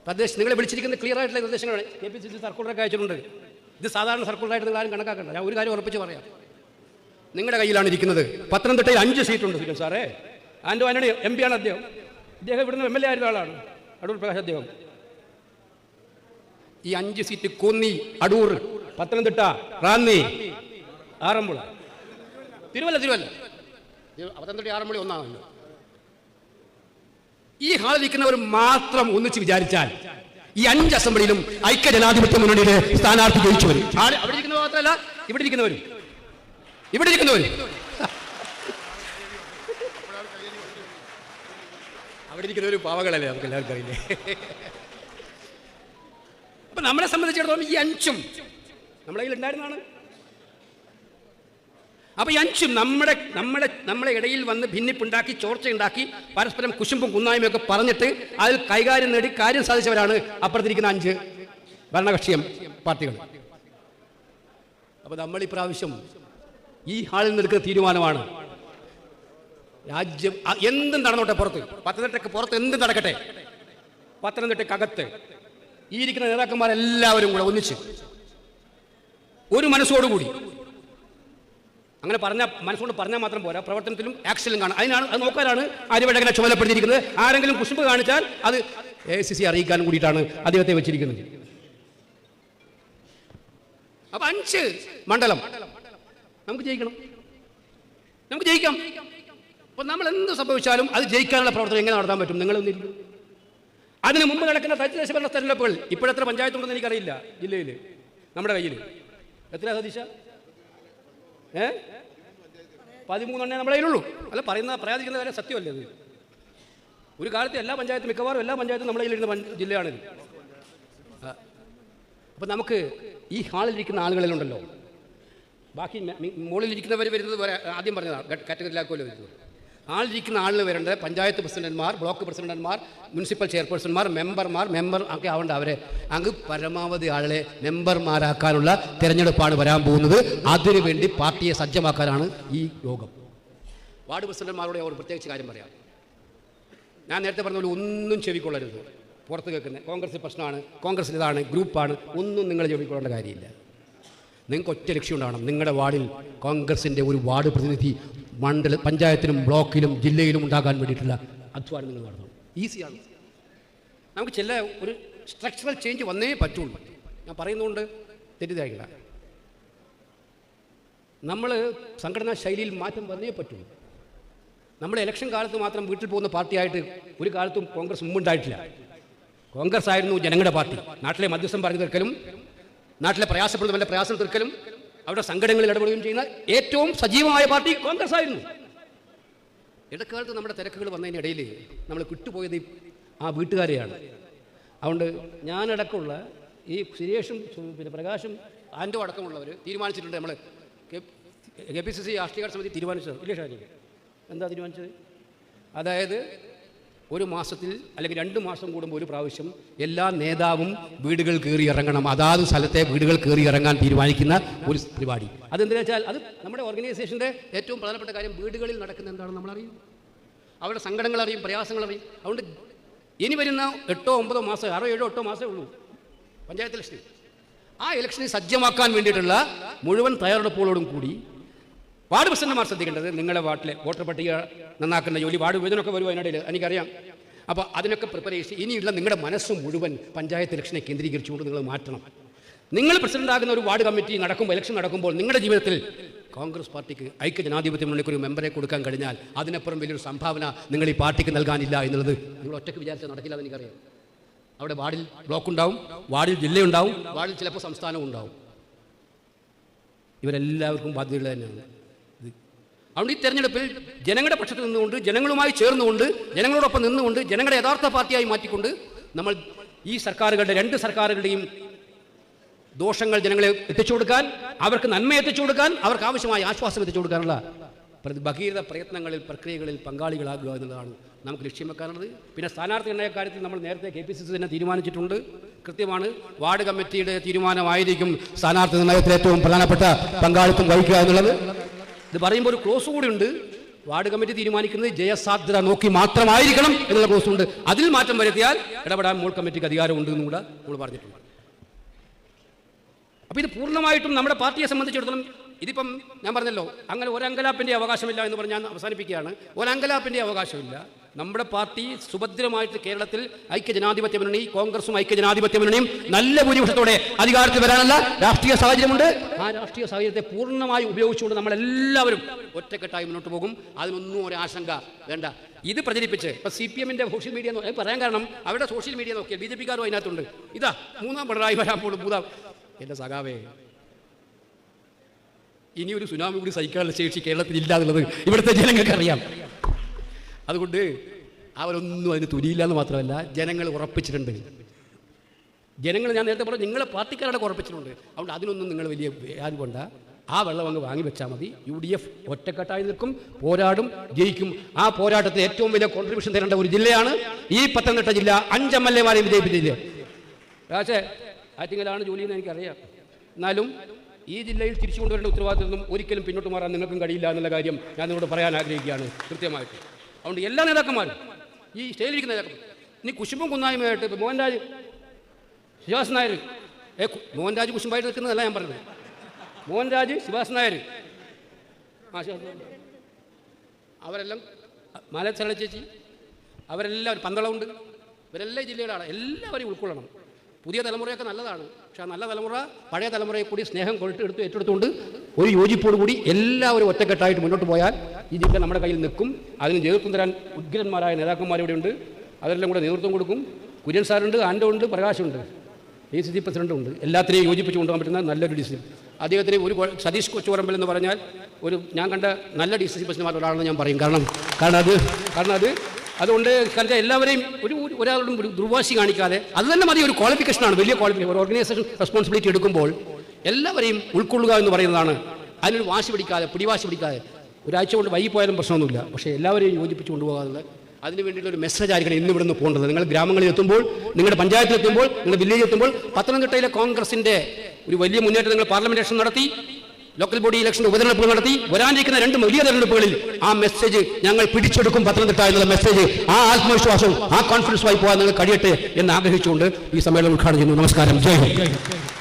തദ്ദേശം നിങ്ങളെ വിളിച്ചിരിക്കുന്ന ക്ലിയർ ആയിട്ടുള്ള നിർദ്ദേശങ്ങളാണ്. കെ പി സി സി സർക്കുലറൊക്കെ അയച്ചിട്ടുണ്ട്. ഇത് സാധാരണ സർക്കുലറായിട്ട് നിങ്ങൾ ആരും കണക്കാക്കണ്ട. ഞാൻ ഒരു കാര്യം ഉറപ്പിച്ച് പറയാം. നിങ്ങളുടെ കയ്യിലാണ് ഇരിക്കുന്നത്. പത്തനംതിട്ടയിൽ അഞ്ച് സീറ്റുണ്ട്. സുരേഷ് സാറേ. ആൻഡോ ആന്റണി എം പിയാണ് അദ്ദേഹം. ഇദ്ദേഹം ഇവിടുന്ന് എം എൽ എ ആയിരുന്ന ആളാണ്. അടൂർ പ്രകാശ് അദ്ദേഹം. ഈ അഞ്ച് സീറ്റ് കൊന്നി അടൂർ പത്തനംതിട്ട റാന്നി ആറന്മുള. തിരുവല്ല തിരുവല്ല. തിരു- പത്തനംതിട്ട ആറന്മുള ഒന്നാണല്ലോ. ഈ ഹാളിൽ ഇരിക്കുന്നവർ മാത്രം ഒന്നിച്ച് വിചാരിച്ചാൽ ഈ അഞ്ച് അസംബ്ലിയിലും ഐക്യ ജനാധിപത്യ മുന്നണിയുടെ സ്ഥാനാർത്ഥി ജയിച്ചു വരും. അവിടെ ഇരിക്കുന്നവർ മാത്രമല്ല ഇവിടെ ഇരിക്കുന്നവരും. ഇവിടെ ഇരിക്കുന്നവരും. അവിടെ ഇരിക്കുന്നവർ പാവകളല്ലേ നമുക്ക് എല്ലാവർക്കും അറിയില്ലേ? അപ്പൊ നമ്മളെ സംബന്ധിച്ചിടത്തോളം ഈ അഞ്ചും നമ്മളെ ഉണ്ടായിരുന്നതാണ്. അപ്പൊ ഈ അഞ്ചും നമ്മുടെ നമ്മുടെ നമ്മുടെ ഇടയിൽ വന്ന് ഭിന്നിപ്പുണ്ടാക്കി ചോർച്ചയുണ്ടാക്കി പരസ്പരം കുശുമ്പും കുന്നായ്മയൊക്കെ പറഞ്ഞിട്ട് അതിൽ കൈകാര്യം നേടി കാര്യം സാധിച്ചവരാണ് അപ്പുറത്തിരിക്കുന്ന അഞ്ച് ഭരണകക്ഷിയം പാർട്ടികൾ അപ്പോൾ നമ്മൾ ഈ പ്രാവശ്യം ഈ ഹാളിൽ നിന്നെടുക്കുന്ന തീരുമാനമാണ് രാജ്യം എന്തും നടന്നോട്ടെ പുറത്ത്. പത്തനംതിട്ടയ്ക്ക് പുറത്ത് എന്തും നടക്കട്ടെ. പത്തനംതിട്ടയ്ക്കകത്ത് ഈ ഇരിക്കുന്ന നേതാക്കന്മാരെല്ലാവരും കൂടെ ഒന്നിച്ച് ഒരു മനസ്സോടുകൂടി അങ്ങനെ പറഞ്ഞാൽ മനസ്സുകൊണ്ട് പറഞ്ഞാൽ മാത്രം പോരാ. പ്രവർത്തനത്തിലും ആക്ഷനിലും കാണാം. അതിനാണ് അത് നോക്കാനാണ് ആര്യവഴകനെ ചുമതലപ്പെടുത്തിയിരിക്കുന്നത്. ആരെങ്കിലും കുശുമ്പ് കാണിച്ചാൽ അത് എ സി സി അറിയിക്കാനും കൂടിയിട്ടാണ് അദ്ദേഹത്തെ വെച്ചിരിക്കുന്നത്. അപ്പൊ അഞ്ച് മണ്ഡലം. നമുക്ക് ജയിക്കണം. നമുക്ക് ജയിക്കാം. അപ്പൊ നമ്മൾ എന്ത് സംഭവിച്ചാലും അത് ജയിക്കാനുള്ള പ്രവർത്തനം എങ്ങനെ നടത്താൻ പറ്റും? നിങ്ങളൊന്നിരിക്കും. അതിന് മുമ്പ് നടക്കുന്ന തദ്ദേശ ഭരണ തെരഞ്ഞെടുപ്പുകൾ ഇപ്പോഴെത്ര പഞ്ചായത്തുണ്ടെന്ന് എനിക്കറിയില്ല ജില്ലയിൽ നമ്മുടെ കയ്യിൽ എത്ര സതീശ? ഏ? പതിമൂന്നെണ്ണേ നമ്മുടെ കയ്യിലുള്ളൂ. അല്ല പറയുന്ന പറയാതിരിക്കുന്ന കാര്യം സത്യമല്ലേ അത്? ഒരു കാലത്ത് എല്ലാ പഞ്ചായത്തും മിക്കവാറും എല്ലാ പഞ്ചായത്തും നമ്മുടെ കയ്യിലിരുന്ന ജില്ലയാണിത് അപ്പം നമുക്ക് ഈ ഹാളിലിരിക്കുന്ന ആളുകളിലുണ്ടല്ലോ ബാക്കി മുകളിലിരിക്കുന്നവർ വരുന്നത് വരെ ആദ്യം പറഞ്ഞതാണ് കാറ്റഗറിയിലാക്കുമല്ലോ വരുന്നത് ആളിരിക്കുന്ന ആളിൽ വരേണ്ടത് പഞ്ചായത്ത് പ്രസിഡന്റ്മാർ ബ്ലോക്ക് പ്രസിഡന്റ്മാർ മുനിസിപ്പൽ ചെയർപേഴ്സൺമാർ മെമ്പർമാർ മെമ്പർ ഒക്കെ ആവേണ്ട അവരെ. അങ്ങ് പരമാവധി ആളുകളെ മെമ്പർമാരാക്കാനുള്ള തിരഞ്ഞെടുപ്പാണ് വരാൻ പോകുന്നത്. അതിനുവേണ്ടി പാർട്ടിയെ സജ്ജമാക്കാനാണ് ഈ യോഗം. വാർഡ് പ്രസിഡന്റ്മാരോട് അവർ പ്രത്യേകിച്ച് കാര്യം പറയാം. ഞാൻ നേരത്തെ പറഞ്ഞ പോലെ ഒന്നും ചെവിക്കൊള്ളരുത്. പുറത്ത് കേൾക്കുന്നത് കോൺഗ്രസ് പ്രശ്നമാണ് കോൺഗ്രസ് ഇതാണ് ഗ്രൂപ്പാണ് ഒന്നും നിങ്ങൾ ചെവിക്കൊള്ളേണ്ട കാര്യമില്ല. നിങ്ങൾക്ക് ഒറ്റ ലക്ഷ്യം ഉണ്ടാവണം നിങ്ങളുടെ വാർഡിൽ കോൺഗ്രസിന്റെ ഒരു വാർഡ് പ്രതിനിധി മണ്ഡല പഞ്ചായത്തിലും ബ്ലോക്കിലും ജില്ലയിലും ഉണ്ടാകാൻ വേണ്ടിയിട്ടുള്ള അധ്വാനം നിങ്ങൾ നടത്തണം. ഈസിയാണ് നമുക്ക് ചില ഒരു സ്ട്രക്ചറൽ ചേഞ്ച് വന്നേ പറ്റുള്ളൂ. ഞാൻ പറയുന്നതുകൊണ്ട് തെറ്റിദ്ധാരിക്കില്ല നമ്മൾ സംഘടനാ ശൈലിയിൽ മാറ്റം വന്നേ പറ്റുള്ളൂ. നമ്മൾ ഇലക്ഷൻ കാലത്ത് മാത്രം വീട്ടിൽ പോകുന്ന പാർട്ടിയായിട്ട് ഒരു കാലത്തും കോൺഗ്രസ് മുമ്പുണ്ടായിട്ടില്ല. കോൺഗ്രസ് ആയിരുന്നു ജനങ്ങളുടെ പാർട്ടി. നാട്ടിലെ മധ്യസ്ഥം പറഞ്ഞു തീർക്കലും നാട്ടിലെ പ്രയാസപ്പെടുന്നവരുടെ പ്രയാസം തീർക്കലും അവരുടെ സങ്കടങ്ങളിൽ ഇടപെടുകയും ചെയ്യുന്ന ഏറ്റവും സജീവമായ പാർട്ടി കോൺഗ്രസ് ആയിരുന്നു. ഇടക്കാലത്ത് നമ്മുടെ തിരക്കുകൾ വന്നതിനിടയിൽ നമ്മൾ കിട്ടുപോയത് ആ വീട്ടുകാരെയാണ്. അതുകൊണ്ട് ഞാനടക്കമുള്ള ഈ സുരേഷും പിന്നെ പ്രകാശും ആൻഡോ അടക്കമുള്ളവർ തീരുമാനിച്ചിട്ടുണ്ട് നമ്മൾ കെ പി സി സി രാഷ്ട്രീയ സമിതി തീരുമാനിച്ചത്. ഇല്ലേ ഷാജി? എന്താ തീരുമാനിച്ചത്? അതായത് ഒരു മാസത്തിൽ അല്ലെങ്കിൽ രണ്ട് മാസം കൂടുമ്പോൾ ഒരു പ്രാവശ്യം എല്ലാ നേതാവും വീടുകൾ കയറി ഇറങ്ങണം. അതാത് സ്ഥലത്തെ വീടുകൾ കയറി ഇറങ്ങാൻ തീരുമാനിക്കുന്ന ഒരു പരിപാടി. അതെന്താണെന്ന് വെച്ചാൽ അത് നമ്മുടെ ഓർഗനൈസേഷന്റെ ഏറ്റവും പ്രധാനപ്പെട്ട കാര്യം വീടുകളിൽ നടക്കുന്ന എന്താണെന്ന് നമ്മളറിയും? അവരുടെ സങ്കടങ്ങൾ അറിയും പ്രയാസങ്ങൾ അറിയും. അതുകൊണ്ട് ഇനി വരുന്ന എട്ടോ ഒമ്പതോ മാസം ആറോ ഏഴോ എട്ടോ മാസമേ ഉള്ളൂ. പഞ്ചായത്ത് ഇലക്ഷൻ ആ ഇലക്ഷനെ സജ്ജമാക്കാൻ വേണ്ടിയിട്ടുള്ള മുഴുവൻ തയ്യാറെടുപ്പുകളോടും കൂടി വാർഡ് പ്രസിഡന്റുമാർ ശ്രദ്ധിക്കേണ്ടത് നിങ്ങളുടെ വാട്ടിലെ വോട്ടർ പട്ടിക നന്നാക്കുന്ന ജോലി വാർഡ് വിഭജനമൊക്കെ വരും അതിനിടയിൽ. എനിക്കറിയാം. അപ്പോൾ അതിനൊക്കെ പ്രിപ്പറേഷൻ ഇനിയുള്ള നിങ്ങളുടെ മനസ്സ് മുഴുവൻ പഞ്ചായത്ത് ഇലക്ഷനെ കേന്ദ്രീകരിച്ചുകൊണ്ട് നിങ്ങൾ മാറ്റണം. നിങ്ങൾ പ്രസിഡന്റ് ആകുന്ന ഒരു വാർഡ് കമ്മിറ്റി നടക്കുമ്പോൾ ഇലക്ഷൻ നടക്കുമ്പോൾ നിങ്ങളുടെ ജീവിതത്തിൽ കോൺഗ്രസ് പാർട്ടിക്ക് ഐക്യ ജനാധിപത്യ മുന്നണിക്ക് ഒരു മെമ്പറെ കൊടുക്കാൻ കഴിഞ്ഞാൽ അതിനപ്പുറം വലിയൊരു സംഭാവന നിങ്ങൾ ഈ പാർട്ടിക്ക് നൽകാനില്ല എന്നുള്ളത് നിങ്ങൾ ഒറ്റയ്ക്ക് വിചാരിച്ചാൽ നടക്കില്ല എന്ന് എനിക്കറിയാം. അവിടെ വാർഡിൽ ബ്ലോക്ക് ഉണ്ടാവും വാർഡിൽ ജില്ലയുണ്ടാവും വാർഡിൽ ചിലപ്പോൾ സംസ്ഥാനവും ഉണ്ടാവും. ഇവരെല്ലാവർക്കും ബാധ്യതകൾ തന്നെയാണ്. അതുകൊണ്ട് ഈ തെരഞ്ഞെടുപ്പിൽ ജനങ്ങളുടെ പക്ഷത്ത് നിന്നുകൊണ്ട് ജനങ്ങളുമായി ചേർന്നുകൊണ്ട് ജനങ്ങളോടൊപ്പം നിന്നുകൊണ്ട് ജനങ്ങളുടെ യഥാർത്ഥ പാർട്ടിയായി മാറ്റിക്കൊണ്ട് നമ്മൾ ഈ സർക്കാരുകളുടെ രണ്ട് സർക്കാരുകളുടെയും ദോഷങ്ങൾ ജനങ്ങളെ എത്തിച്ചു കൊടുക്കാൻ അവർക്ക് നന്മ എത്തിച്ചു കൊടുക്കാൻ അവർക്ക് ആവശ്യമായ ആശ്വാസം എത്തിച്ചു കൊടുക്കാനുള്ള ഭഗീരഥ പ്രയത്നങ്ങളിൽ പ്രക്രിയകളിൽ പങ്കാളികളാകുക എന്നുള്ളതാണ് നമുക്ക് ലക്ഷ്യം വെക്കാനുള്ളത്. പിന്നെ സ്ഥാനാർത്ഥി നിർണയ കാര്യത്തിൽ നമ്മൾ നേരത്തെ കെ പി സി സി തന്നെ തീരുമാനിച്ചിട്ടുണ്ട്. കൃത്യമാണ്. വാർഡ് കമ്മിറ്റിയുടെ തീരുമാനമായിരിക്കും സ്ഥാനാർത്ഥി നിർണയത്തിൽ ഏറ്റവും പ്രധാനപ്പെട്ട പങ്കാളിത്തം വഹിക്കുക എന്നുള്ളത്. ഇത് പറയുമ്പോൾ ഒരു ക്ലോസ് കൂടി ഉണ്ട്. വാർഡ് കമ്മിറ്റി തീരുമാനിക്കുന്നത് ജയസാധ്യത നോക്കി മാത്രമായിരിക്കണം എന്നുള്ള ക്ലോസ് ഉണ്ട്. അതിൽ മാറ്റം വരുത്തിയാൽ ഇടപെടാൻ മോൾ കമ്മിറ്റിക്ക് അധികാരമുണ്ട് എന്നും നമ്മൾ പറഞ്ഞിട്ടുണ്ട്. അപ്പോൾ ഇത് പൂർണമായിട്ടും നമ്മുടെ പാർട്ടിയെ സംബന്ധിച്ചിടത്തോളം ഇതിപ്പം ഞാൻ പറഞ്ഞല്ലോ അങ്ങനെ ഒരങ്കലാപ്പിന്റെ അവകാശമില്ല എന്ന് പറഞ്ഞ് ഞാൻ അവസാനിപ്പിക്കുകയാണ്. ഒരങ്കലാപ്പിന്റെ അവകാശമില്ല. നമ്മുടെ പാർട്ടി സുഭദ്രമായിട്ട് കേരളത്തിൽ ഐക്യജനാധിപത്യ മുന്നണി കോൺഗ്രസും ഐക്യജനാധിപത്യ മുന്നണിയും നല്ല ഭൂരിപക്ഷത്തോടെ അധികാരത്തിൽ വരാനുള്ള രാഷ്ട്രീയ സാഹചര്യമുണ്ട്. ആ രാഷ്ട്രീയ സാഹചര്യത്തെ പൂർണമായി ഉപയോഗിച്ചുകൊണ്ട് നമ്മളെല്ലാവരും ഒറ്റക്കെട്ടായി മുന്നോട്ട് പോകും. അതിനൊന്നും ഒരു ആശങ്ക വേണ്ട. ഇത് പ്രചരിപ്പിച്ച് ഇപ്പൊ സി പി എമ്മിന്റെ സോഷ്യൽ മീഡിയ പറയാൻ കാരണം അവരുടെ സോഷ്യൽ മീഡിയ നോക്കിയാൽ ബി ജെ പിക്കാരും അതിനകത്തുണ്ട്. ഇതാ മൂന്നാം പിണറായി വരാൻ പോലും മൂന്നാം എന്റെ സഖാവേ ഇനി ഒരു സുനാമി കൂടി സഹിക്കാനുള്ള ശേഷി കേരളത്തിൽ ഇല്ല ഇവിടുത്തെ ജനങ്ങൾക്ക് അറിയാം അതുകൊണ്ട് അവരൊന്നും അതിന് തുനിയില്ല എന്ന് മാത്രമല്ല ജനങ്ങൾ ഉറപ്പിച്ചിട്ടുണ്ട്. ജനങ്ങൾ ഞാൻ നേരത്തെ പറഞ്ഞു നിങ്ങളെ പാർട്ടിക്കാരുടെ ഉറപ്പിച്ചിട്ടുണ്ട്. അതുകൊണ്ട് അതിനൊന്നും നിങ്ങൾ വലിയ വ്യാജ് കൊണ്ട. ആ വെള്ളം അങ്ങ് വാങ്ങി വെച്ചാൽ മതി. യു ഡി എഫ് ഒറ്റക്കെട്ടായി നിൽക്കും പോരാടും ജയിക്കും. ആ പോരാട്ടത്തിൽ ഏറ്റവും വലിയ കോൺട്രിബ്യൂഷൻ തരേണ്ട ഒരു ജില്ലയാണ് ഈ പത്തനംതിട്ട ജില്ല. അഞ്ച് എം എൽ എമാരെയും വിജയിപ്പിച്ചില്ലേ പക്ഷേ ആറ്റിങ്ങലാണ് ജോലി എന്ന് എനിക്കറിയാം. എന്നാലും ഈ ജില്ലയിൽ തിരിച്ചു കൊണ്ടുവരേണ്ട ഉത്തരവാദിത്തം ഒരിക്കലും പിന്നോട്ട് മാറാൻ നിങ്ങൾക്കും കഴിയില്ല എന്നുള്ള കാര്യം ഞാൻ നിങ്ങളോട് പറയാൻ ആഗ്രഹിക്കുകയാണ്. കൃത്യമായിട്ട്. അതുകൊണ്ട് എല്ലാ നേതാക്കന്മാരും ഈ സ്റ്റേജിലിരിക്കുന്ന നേതാക്കന്മാർ ഇനി കുശുമ്പും കുന്നായ്മയായിട്ട് മോഹൻരാജ് ശിവാസ് നായർ ഏ മോഹൻരാജ് കുശുമ്പായിട്ട് നിൽക്കുന്നതല്ല ഞാൻ പറഞ്ഞത്. മോഹൻരാജ് ശിവാസ് നായർ ആ ശിവാസ്. അവരെല്ലാം മല ചേച്ചി അവരെല്ലാം ഒരു പന്തളമുണ്ട്. ഇവരെല്ലാം ജില്ലയിലാണ്. എല്ലാവരെയും ഉൾക്കൊള്ളണം. പുതിയ തലമുറയൊക്കെ നല്ലതാണ്. പക്ഷേ ആ നല്ല തലമുറ പഴയ തലമുറയെ കൂടി സ്നേഹം കൊണ്ടെടുത്ത് ഏറ്റെടുത്തുകൊണ്ട് ഒരു യോജിപ്പോട് കൂടി എല്ലാവരും ഒറ്റക്കെട്ടായിട്ട് മുന്നോട്ട് പോയാൽ ഈ ജില്ല നമ്മുടെ കയ്യിൽ നിൽക്കും. അതിന് നേതൃത്വം തരാൻ ഉഗ്രന്മാരായ നേതാക്കന്മാർ ഇവിടെ ഉണ്ട്. അതെല്ലാം കൂടെ നേതൃത്വം കൊടുക്കും. കുര്യൻ സാറുണ്ട് ആൻഡോ ഉണ്ട് പ്രകാശുണ്ട്. എ സി സി ഉണ്ട്. എല്ലാത്തിനെയും യോജിപ്പിച്ച് കൊണ്ടുപോകാൻ പറ്റുന്ന നല്ലൊരു ഡി സി അദ്ദേഹത്തിന് ഒരു സതീഷ് കൊച്ചുവരമ്പൽ എന്ന് പറഞ്ഞാൽ ഒരു ഞാൻ കണ്ട നല്ല ഡി സി സി പ്രസിഡന്റ്മാർ ഒരാളെന്ന് ഞാൻ പറയും. കാരണം കാരണം അത് കാരണം അത് അതുകൊണ്ട് കാരണം എല്ലാവരെയും ഒരു ഒരു- ഒരാളോടും ഒരു ദുർവാശി കാണിക്കാതെ അത് തന്നെ മതി ഒരു ക്വാളിഫിക്കേഷനാണ് വലിയ ക്വാളിഫിക്കേഷൻ ഒരു ഓർഗനൈസേഷൻ റെസ്പോൺസിബിലിറ്റി എടുക്കുമ്പോൾ എല്ലാവരെയും ഉൾക്കൊള്ളുക എന്ന് പറയുന്നതാണ്. അതിനൊരു വാശി പിടിക്കാതെ പിടിവാശി പിടിക്കാതെ. ഒരാഴ്ച കൊണ്ട് വൈകി പോയാലും പ്രശ്നമൊന്നുമില്ല. പക്ഷേ എല്ലാവരെയും യോജിപ്പിച്ച് കൊണ്ടുപോകാനുള്ള അതിന് വേണ്ടിയുള്ള ഒരു മെസ്സേജ് ആയിരിക്കണം ഇന്ന് ഇവിടുന്ന് പോകേണ്ടത്. നിങ്ങൾ ഗ്രാമങ്ങളിൽ എത്തുമ്പോൾ നിങ്ങളുടെ പഞ്ചായത്തിൽ എത്തുമ്പോൾ നിങ്ങളുടെ വില്ലേജിൽ എത്തുമ്പോൾ പത്തനംതിട്ടയിലെ കോൺഗ്രസിന്റെ ഒരു വലിയ മുന്നേറ്റം നിങ്ങൾ പാർലമെന്റേഷൻ നടത്തി. ലോക്കൽ ബോഡി ഇലക്ഷൻ ഉപതെരഞ്ഞെടുപ്പ് നടത്തി വരാനിരിക്കുന്ന രണ്ട് വലിയ തെരഞ്ഞെടുപ്പുകളിൽ ആ മെസ്സേജ് ഞങ്ങൾ പിടിച്ചെടുക്കും പത്തനംതിട്ട എന്നുള്ള മെസ്സേജ് ആ ആത്മവിശ്വാസവും ആ കോൺഫിഡൻസുമായി പോകാൻ നിങ്ങൾ കഴിയട്ടെ എന്ന് ആഗ്രഹിച്ചുകൊണ്ട് ഈ സമ്മേളനം ഉദ്ഘാടനം ചെയ്യുന്നു. നമസ്കാരം. ജയ് ഹിന്ദ്.